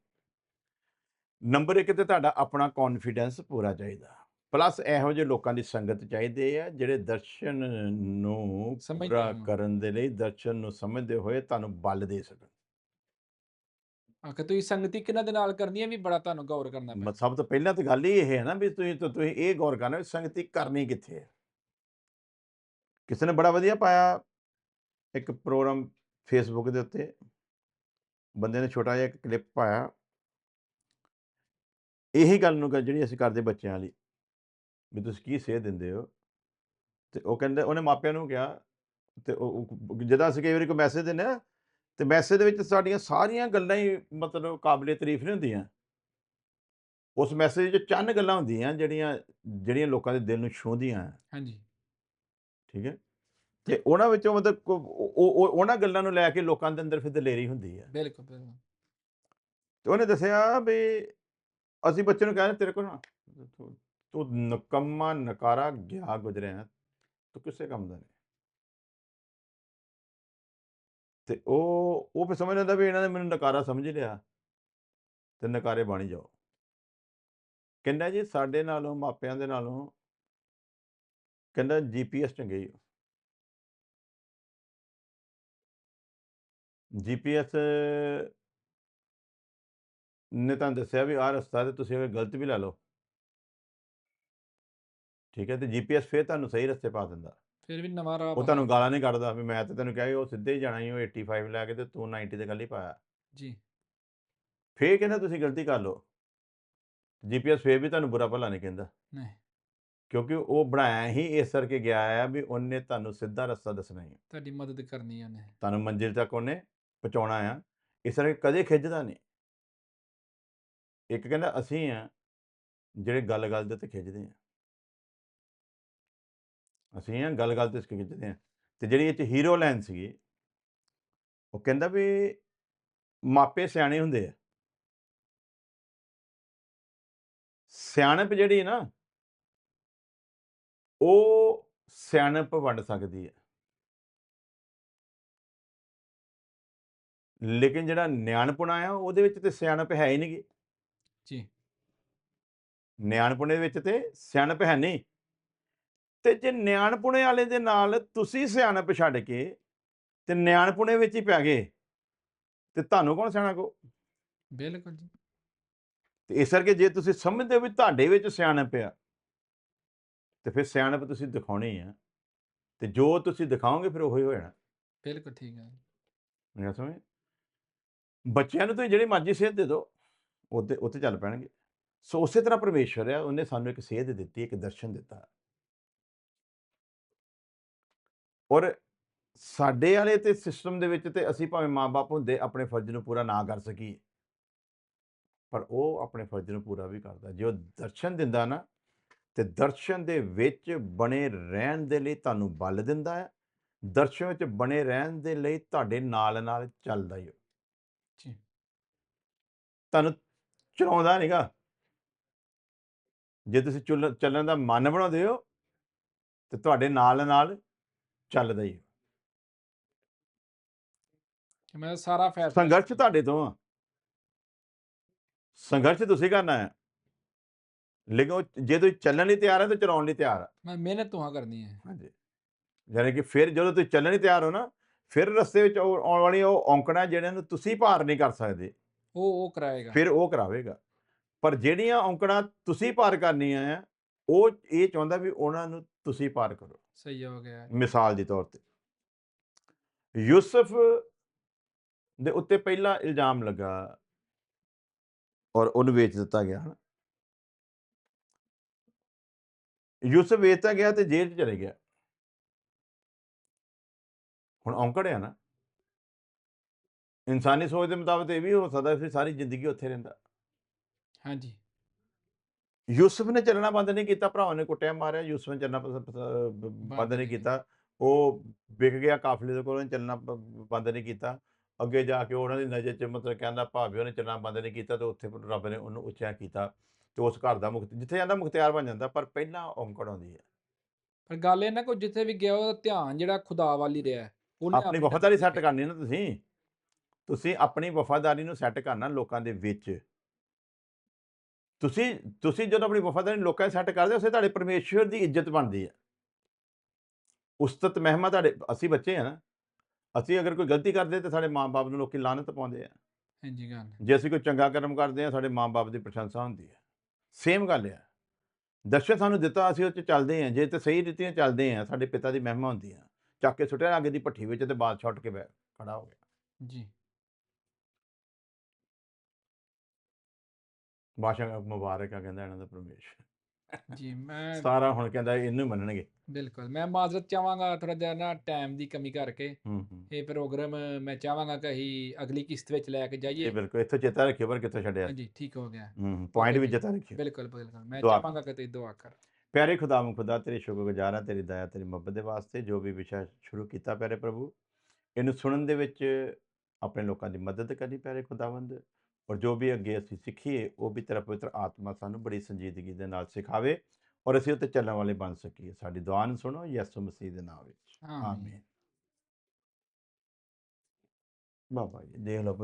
ਨੰਬਰ 1 ਤੇ ਤੁਹਾਡਾ ਆਪਣਾ ਕੌਨਫੀਡੈਂਸ ਪੂਰਾ ਚਾਹੀਦਾ। ਪਲੱਸ ਇਹੋ ਜਿਹੇ ਲੋਕਾਂ ਦੀ ਸੰਗਤ ਚਾਹੀਦੀ ਆ ਜਿਹੜੇ ਦਰਸ਼ਨ ਨੂੰ ਸਮਝਦੇ ਪੂਰਾ। ਕਰਨ ਦੇ ਲਈ ਦਰਸ਼ਨ ਨੂੰ ਸਮਝਦੇ ਹੋਏ ਤੁਹਾਨੂੰ ਬਲ ਦੇ ਸਕਣ। ਆਖੇ ਤੁਸੀਂ ਸੰਗਤੀ ਕਿਹਨਾਂ ਦੇ ਨਾਲ ਕਰਨੀ ਹੈ ਵੀ ਬੜਾ ਤੁਹਾਨੂੰ ਗੌਰ ਕਰਨਾ ਮ- ਪੈਂਦਾ ਸਭ ਤੋਂ ਪਹਿਲਾਂ ਤਾਂ ਗੱਲ ਹੀ ਇਹ ਹੈ ਨਾ ਵੀ ਤੁਸੀਂ ਤੁ- ਤੁਸੀਂ ਇਹ ਗੌਰ ਕਰਨਾ ਵੀ ਸੰਗਤੀ ਕਰਨੀ ਕਿੱਥੇ ਹੈ। ਕਿਸੇ ਨੇ ਬੜਾ ਵਧੀਆ ਪਾਇਆ ਇੱਕ ਪ੍ਰੋਗਰਾਮ ਫੇਸਬੁੱਕ ਦੇ ਉੱਤੇ। ਬੰਦੇ ਨੇ ਛੋਟਾ ਜਿਹਾ ਇੱਕ ਕਲਿੱਪ ਪਾਇਆ। ਇਹੀ ਗੱਲ ਨੂੰ ਕ- ਜਿਹੜੀ ਅਸੀਂ ਕਰਦੇ ਬੱਚਿਆਂ ਲਈ। ਵੀ ਤੁਸੀਂ ਕੀ ਸੇਧ ਦਿੰਦੇ ਹੋ? ਤੇ ਉਹ ਕਹਿੰਦੇ ਉਹਨੇ ਮਾਪਿਆਂ ਨੂੰ ਕਿਹਾ ਤੇ ਉਹ ਜਦੋਂ ਅਸੀਂ ਕਈ ਵਾਰੀ ਕੋਈ ਮੈਸੇਜ ਦਿੰਦੇ ਆ ਤੇ ਮੈਸੇਜ ਦੇ ਵਿੱਚ ਸਾਡੀਆਂ ਸਾਰੀਆਂ ਗੱਲਾਂ ਹੀ ਮਤਲਬ ਕਾਬਲੇ ਤਾਰੀਫ ਨਹੀਂ ਹੁੰਦੀਆਂ। ਉਸ ਮੈਸੇਜ 'ਚ ਚੰਨ ਗੱਲਾਂ ਹੁੰਦੀਆਂ ਜਿਹੜੀਆਂ ਜਿਹੜੀਆਂ ਲੋਕਾਂ ਦੇ ਦਿਲ ਨੂੰ ਛੂਹਦੀਆਂ। ਹੈ, ਹਾਂਜੀ। ਠੀਕ ਹੈ? ਤੇ ਉਹਨਾਂ ਵਿੱਚੋਂ ਮਤਲਬ ਉਹ- ਉਹਨਾਂ ਗੱਲਾਂ ਨੂੰ ਲੈ ਕੇ ਲੋਕਾਂ ਦੇ ਅੰਦਰ ਫਿਰ ਦਲੇਰੀ ਹੁੰਦੀ ਹੈ ਬਿਲਕੁਲ ਬਿਲਕੁਲ। ਤੇ ਉਹਨੇ ਦੱਸਿਆ ਵੀ ਅਸੀਂ ਬੱਚੇ ਨੂੰ ਕਹਿੰਦੇ ਤੇਰੇ ਕੋਲ ਨਾ ਤੂੰ ਤੂੰ ਨਕੰਮਾ ਨਕਾਰਾ ਗਿਆ ਗੁਜ਼ਰਿਆ ਤੂੰ ਕਿਸੇ ਕੰਮ ਦਾ ਨਹੀਂ ਤੇ ਉਹ ਉਹ ਫਿਰ ਸਮਝ ਲੈਂਦਾ ਵੀ ਇਹਨਾਂ ਨੇ ਮੈਨੂੰ ਨਕਾਰਾ ਸਮਝ ਲਿਆ ਤੇ ਨਕਾਰੇ ਬਣ ਜਾਓ ਕਹਿੰਦਾ ਜੀ ਸਾਡੇ ਨਾਲੋਂ ਮਾਪਿਆਂ ਦੇ ਨਾਲੋਂ ਕਹਿੰਦਾ ਜੀਪੀਐਸ ਚੰਗੇ ਹੀ ਜੀਪੀਐਸ ਨੇ ਤਾਂ ਦੱਸਿਆ ਵੀ ਆਹ ਰਸਤਾ ਤੇ ਤੁਸੀਂ ਅਗਰ ਗਲਤ ਵੀ ਲੈ ਲਓ ਠੀਕ ਹੈ ਤੇ ਜੀਪੀਐਸ ਫੇਰ ਤੁਹਾਨੂੰ ਸਹੀ ਰਸਤੇ ਪਾ ਦਿੰਦਾ। ਫਿਰ ਵੀ ਨਵਾਂ ਰਾਹ ਉਹ ਤੁਹਾਨੂੰ ਗਾਲਾਂ ਨਹੀਂ ਕੱਢਦਾ ਵੀ ਮੈਂ ਤਾਂ ਤੈਨੂੰ ਕਿਹਾ ਉਹ ਸਿੱਧੇ ਹੀ ਜਾਣਾ ਹੀ ਉਹ 85 ਲੈ ਕੇ ਤੇ ਤੂੰ 90 ਤੇ ਗੱਲ ਹੀ ਪਾਇਆ। ਜੀ। ਫੇਰ ਕਹਿੰਦਾ ਤੁਸੀਂ ਗਲਤੀ ਕਰ ਲਓ। ਜੀਪੀਐਸ ਫੇਰ ਵੀ ਤੁਹਾਨੂੰ ਬੁਰਾ ਭਲਾ ਨਹੀਂ ਕਹਿੰਦਾ। ਨਹੀਂ। ਕਿਉਂਕਿ ਉਹ ਬਣਾਇਆ ਹੀ ਇਸ ਕਰਕੇ ਗਿਆ ਆ ਵੀ ਉਹਨੇ ਤੁਹਾਨੂੰ ਸਿੱਧਾ ਰਸਤਾ ਦੱਸਣਾ ਹੀ ਤੁਹਾਡੀ ਮਦਦ ਕਰਨੀ ਹੈ ਉਹਨੇ। ਤੁਹਾਨੂੰ ਮੰਜ਼ਿਲ ਤੱਕ ਉਹਨੇ ਪਹੁੰਚਾਉਣਾ ਆ। ਇਸ ਕਰਕੇ ਕਦੇ ਖਿੱਚਦਾ ਨਹੀਂ। ਇੱਕ ਕਹਿੰਦਾ ਅਸੀਂ ਆ ਜਿਹੜੇ ਗੱਲ ਗੱਲ ਦੇ ਉੱਤੇ ਖਿੱਚਦੇ ਆ। ਅਸੀਂ ਆ ਗੱਲ ਗੱਲ ਤੇ ਖਿੱਚਦੇ ਆ ਤੇ ਜਿਹੜੀ ਇਹ ਚ ਹੀਰੋ ਲਾਈਨ ਸੀਗੀ ਉਹ ਕਹਿੰਦਾ ਵੀ ਮਾਪੇ ਸਿਆਣੇ ਹੁੰਦੇ ਆ। ਸਿਆਣਪ ਜਿਹੜੀ ਨਾ ਉਹ ਸਿਆਣਪ ਵੰਡ ਸਕਦੀ ਹੈ। ਲੇਕਿਨ ਜਿਹੜਾ ਨਿਆਣਪੁਣਾ ਆ ਉਹਦੇ ਵਿੱਚ ਤੇ ਸਿਆਣਪ ਹੈ ਹੀ ਨਹੀਂ ਜੀ। ਨਿਆਣਪੁਣੇ ਵਿੱਚ ਤੇ ਸਿਆਣਪ ਹੈ ਨਹੀਂ। ਤੇ ਜੇ ਨਿਆਣਪੁਣੇ ਵਾਲੇ ਦੇ ਨਾਲ ਤੁਸੀਂ ਸਿਆਣਪ ਛੱਡ ਕੇ ਤੇ ਨਿਆਣਪੁਣੇ ਵਿੱਚ ਹੀ ਪੈ ਗਏ ਤੇ ਤੁਹਾਨੂੰ ਕੌਣ ਸਿਆਣਾ ਕੋ ਬਿਲਕੁਲ ਜੀ। ਤੇ ਇਸ ਕਰਕੇ ਜੇ ਤੁਸੀਂ ਸਮਝਦੇ ਹੋ ਵੀ ਤੁਹਾਡੇ ਵਿੱਚ ਸਿਆਣਪ ਆ ਤੇ ਫਿਰ ਸਿਆਣਪ ਤੁਸੀਂ ਦਿਖਾਉਣੀ ਆ ਤੇ ਜੋ ਤੁਸੀਂ ਦਿਖਾਓਗੇ ਫਿਰ ਉਹੀ ਹੋ ਜਾਣਾ ਬਿਲਕੁਲ ਠੀਕ ਹੈ ਮੇਰਾ ਸਮਝ ਬੱਚਿਆਂ ਨੂੰ ਤੁਸੀਂ ਜਿਹੜੀ ਮਰਜ਼ੀ ਸੇਧ ਦੇ ਦਿਓ ਉਹਦੇ ਉੱਤੇ ਚੱਲ ਪੈਣਗੇ। ਸੋ ਉਸੇ ਤਰ੍ਹਾਂ ਪਰਮੇਸ਼ਵਰ ਆ ਉਹਨੇ ਸਾਨੂੰ ਇੱਕ ਸੇਧ ਦਿੱਤੀ ਇੱਕ ਦਰਸ਼ਨ ਦਿੱਤਾ। ਔਰ ਸਾਡੇ ਵਾਲੇ ਤੇ ਸਿਸਟਮ ਦੇ ਵਿੱਚ ਤੇ ਅਸੀਂ ਭਾਵੇਂ ਮਾਪੇ ਹੁੰਦੇ ਆਪਣੇ ਫਰਜ਼ ਨੂੰ ਪੂਰਾ ਨਾ ਕਰ ਸਕੀਏ। ਪਰ ਉਹ ਆਪਣੇ ਫਰਜ਼ ਨੂੰ ਪੂਰਾ ਵੀ ਕਰਦਾ। ਜੇ ਉਹ ਦਰਸ਼ਨ ਦਿੰਦਾ ਨਾ ਤੇ ਦਰਸ਼ਨ ਦੇ ਵਿੱਚ ਬਣੇ ਰਹਿਣ ਦੇ ਲਈ ਤੁਹਾਨੂੰ ਬਲ ਦਿੰਦਾ ਹੈ। ਦਰਸ਼ਨ ਵਿੱਚ ਬਣੇ ਰਹਿਣ ਦੇ ਲਈ ਤੁਹਾਡੇ ਨਾਲ ਨਾਲ ਚੱਲਦਾ ਹੀ। ਜੀ। ਤੁਹਾਨੂੰ ਚਲਾਉਂਦਾ ਨਹੀਂਗਾ। ਜੇ ਤੁਸੀਂ ਚੁੱਲ- ਚੱਲਣ ਦਾ ਮਨ ਬਣਾਉਂਦੇ ਹੋ ਤੇ ਤੁਹਾਡੇ ਨਾਲ ਨਾਲ ਚੱਲਦਾ ਹੀ ਮੈਂ ਸਾਰਾ ਫੈਸਲਾ ਸੰਘਰਸ਼ ਤੁਹਾਡੇ ਤੋਂ ਆ? ਸੰਘਰਸ਼ ਤੁਸੀਂ ਕਰਨਾ ਹੈ? ਲੇਕਿਨ ਉਹ ਜੇ ਤੁਸੀਂ ਚੱਲਣ ਲਈ ਤਿਆਰ ਹੈ ਤਾਂ ਚਲਾਉਣ ਲਈ ਤਿਆਰ ਹੈ ਮੈਂ ਮਿਹਨਤ ਤੁਹਾਂ ਕਰਨੀ ਹੈ। ਹਾਂਜੀ। ਯਾਨੀ ਕਿ ਫਿਰ ਜਦੋਂ ਤੁਸੀਂ ਚੱਲਣ ਲਈ ਤਿਆਰ ਹੋ ਨਾ ਫਿਰ ਰਸਤੇ ਵਿੱਚ ਉਹ ਆਉਣ ਵਾਲੀ ਉਹ ਔਂਕੜਾਂ ਜਿਹੜਿਆਂ ਨੂੰ ਤੁਸੀਂ ਪਾਰ ਨਹੀਂ ਕਰ ਸਕਦੇ। ਉਹ ਉਹ ਕਰਾਏਗਾ। ਫਿਰ ਉਹ ਕਰਾਵੇਗਾ। ਪਰ ਜਿਹੜੀਆਂ ਔਂਕੜਾਂ ਤੁਸੀਂ ਪਾਰ ਕਰਨੀਆਂ ਆ ਉਹ ਇਹ ਚਾਹੁੰਦਾ ਵੀ ਉਹਨਾਂ ਨੂੰ ਤੁਸੀਂ ਪਾਰ ਕਰੋ। ਸਹੀ ਹੋ ਗਿਆ ਮਿਸਾਲ ਦੇ ਤੌਰ ਤੇ। ਯੂਸਫ ਦੇ ਉੱਤੇ ਪਹਿਲਾ ਇਲਜ਼ਾਮ ਲੱਗਾ ਔਰ ਉਹਨੂੰ ਵੇਚ ਦਿੱਤਾ ਗਿਆ ਹਨਾ। ਯੂਸਫ ਵੇਚਤਾ ਗਿਆ ਤੇ ਜੇਲ੍ਹ 'ਚ ਚਲੇ ਗਿਆ। ਹੁਣ ਔਂਕੜ ਆ ਨਾ। ਇਨਸਾਨੀ ਸੋਚ ਦੇ ਮੁਤਾਬਕ ਇਹ ਵੀ ਹੋ ਸਕਦਾ ਸੀ ਸਾਰੀ ਜ਼ਿੰਦਗੀ ਉੱਥੇ ਰਹਿੰਦਾ। ਹਾਂਜੀ। ਯੂਸਫ ਨੇ ਚੱਲਣਾ ਬੰਦ ਨਹੀਂ ਕੀਤਾ ਭਰਾਵਾਂ ਨੇ ਕੁੱਟਿਆ ਮਾਰਿਆ ਯੂਸਫ ਨੇ ਚੱਲਣਾ ਬੰਦ ਨਹੀਂ ਕੀਤਾ। ਉਹ ਵਿਕ ਗਿਆ ਕਾਫਲੇ ਦੇ ਕੋਲੋਂ ਚੱਲਣਾ ਬੰਦ ਨਹੀਂ ਕੀਤਾ। ਅੱਗੇ ਜਾ ਕੇ ਉਹਨਾਂ ਦੀ ਨਜ਼ਰ 'ਚ ਮਤਲਬ ਕਹਿੰਦਾ ਭਾਵੇਂ ਉਹਨੇ ਚੱਲਣਾ ਬੰਦ ਨਹੀਂ ਕੀਤਾ ਤੇ ਉੱਥੇ ਰੱਬ ਨੇ ਉਹਨੂੰ ਉੱਚਾ ਕੀਤਾ ਤੇ ਉਸ ਘਰ ਦਾ ਮੁਖਤ ਜਿੱਥੇ ਜਾਂਦਾ ਮੁਖਤਿਆਰ ਬਣ ਜਾਂਦਾ ਪਰ ਪਹਿਲਾਂ ਔਂਕੜ ਆਉਂਦੀ ਹੈ। ਪਰ ਗੱਲ ਇਹ ਨਾ ਕੋਈ ਜਿੱਥੇ ਵੀ ਗਿਆ ਉਹਦਾ ਧਿਆਨ ਜਿਹੜਾ ਖੁਦਾ ਵੱਲ ਰਿਹਾ ਉਹਨੇ ਆਪਣੀ ਵਫਾਦਾਰੀ ਸੈੱਟ ਕਰਨੀ ਨਾ ਤੁਸੀਂ। ਤੁਸੀਂ ਆਪਣੀ ਵਫਾਦਾਰੀ ਨੂੰ ਸੈੱਟ ਕਰਨਾ ਲੋਕਾਂ ਦੇ ਵਿੱਚ। ਤੁਸੀਂ ਤੁਸੀਂ ਜਦੋਂ ਆਪਣੀ ਵਫਾਦਾਰੀ ਲੋਕਾਂ 'ਚ ਸੈੱਟ ਕਰਦੇ ਹੋ ਉਸੇ ਤੁਹਾਡੇ ਪਰਮੇਸ਼ਵਰ ਦੀ ਇੱਜ਼ਤ ਬਣਦੀ ਹੈ। ਉਸਤਤ ਮਹਿਮਾ ਤੁਹਾਡੇ ਅਸੀਂ ਬੱਚੇ ਆ ਨਾ ਅਸੀਂ ਅਗਰ ਕੋਈ ਗਲਤੀ ਕਰਦੇ ਤੇ ਸਾਡੇ ਮਾਪੇ ਨੂੰ ਲੋਕੀ ਲਾਨਤ ਪਾਉਂਦੇ ਆ। ਹਾਂਜੀ ਗੱਲ ਜੇ ਅਸੀਂ ਕੋਈ ਚੰਗਾ ਕਰਮ ਕਰਦੇ ਆ ਸਾਡੇ ਮਾਪੇ ਦੀ ਪ੍ਰਸ਼ੰਸਾ ਹੁੰਦੀ ਹੈ। ਸੇਮ ਗੱਲ ਹੈ। ਦਰਸ਼ਨ ਸਾਨੂੰ ਦਿੱਤਾ ਅਸੀਂ ਉਹ 'ਚ ਚੱਲਦੇ ਆ ਜੇ ਤੇ ਸਹੀ ਰੀਤੀਆਂ ਚੱਲਦੇ ਆ ਸਾਡੇ ਪਿਤਾ ਦੀ ਮਹਿਮਾ ਹੁੰਦੀ ਆ। ਚੱਕ ਕੇ ਸੁੱਟਿਆ ਅੱਗੇ ਦੀ ਭੱਠੀ ਵਿੱਚ ਤੇ ਬਾਦ ਛੱਡ ਕੇ ਬੈ ਖੜਾ ਹੋ ਗਿਆ। ਜੀ। ਬਾਸ਼ਾ ਮੁਬਾਰਕ ਆ ਕਹਿੰਦਾ ਇਹਨਾਂ ਦਾ ਪਰਮੇਸ਼ਰ। ਜੀ *laughs* ਮੈਂ ਸਾਰਾ ਹੁਣ ਕਹਿੰਦਾ ਇਹਨੂੰ ਮੰਨਣਗੇ। ਬਿਲਕੁਲ ਮੈਂ ਮਾਜ਼ਰਤ ਚਾਹਾਂਗਾ ਥੋੜਾ ਜਿਹਾ ਨਾ ਟਾਈਮ ਦੀ ਕਮੀ ਕਰਕੇ ਇਹ ਪ੍ਰੋਗਰਾਮ ਮੈਂ ਚਾਹਾਂਗਾ ਕਿ ਅਸੀਂ ਅਗਲੀ ਕਿਸ਼ਤ ਵਿੱਚ ਲੈ ਕੇ ਜਾਈਏ। ਬਿਲਕੁਲ ਇੱਥੋਂ ਚੇਤਾ ਰੱਖਿਓ ਪਰ ਕਿੱਥੋਂ ਛੱਡਿਆ। ਹਾਂਜੀ ਠੀਕ ਹੋ ਗਿਆ। ਹੂੰ ਪੁਆਇੰਟ ਵੀ ਜੀ। ਚੇਤਾ ਰੱਖਿਓ। ਬਿਲਕੁਲ ਬਿਲਕੁਲ ਮੈਂ ਚਾਹਾਂਗਾ ਕਿ ਤੁਸੀਂ ਦੁਆ ਕਰ। ਪਿਆਰੇ ਖੁਦਾਵੰ ਖੁਦਾ ਤੇਰੇ ਸ਼ੁਕਰਗੁਜ਼ਾਰ ਹਾਂ ਤੇਰੀ ਦਇਆ ਤੇਰੀ ਮੁਹੱਬਤ ਦੇ ਵਾਸਤੇ ਜੋ ਵੀ ਵਿਸ਼ਾ ਸ਼ੁਰੂ ਕੀਤਾ ਪਿਆਰੇ ਪ੍ਰਭੂ। ਇਹਨੂੰ ਸੁਣਨ ਦੇ ਵਿੱਚ ਆਪਣੇ ਲੋਕਾਂ ਦੀ ਮਦਦ ਕਰੀ ਪਿਆਰੇ ਖੁਦਾਵੰਦ। ਔਰ ਜੋ ਵੀ ਅੱਗੇ ਅਸੀਂ ਸਿੱਖੀਏ ਉਹ ਵੀ ਤੇਰਾ ਪਵਿੱਤਰ ਆਤਮਾ ਸਾਨੂੰ ਬੜੀ ਸੰਜੀਦਗੀ ਦੇ ਨਾਲ ਸਿਖਾਵੇ ਔਰ ਅਸੀਂ ਉੱਤੇ ਚੱਲਣ ਵਾਲੇ ਬਣ ਸਕੀਏ। ਸਾਡੀ ਦੁਆ ਨੂੰ ਸੁਣੋ ਯਿਸੂ ਮਸੀਹ ਦੇ ਨਾਮ ਵਿੱਚ। ਆਮੀਨ। ਬਾਬਾ ਜੀ ਦੇਖ ਲਓ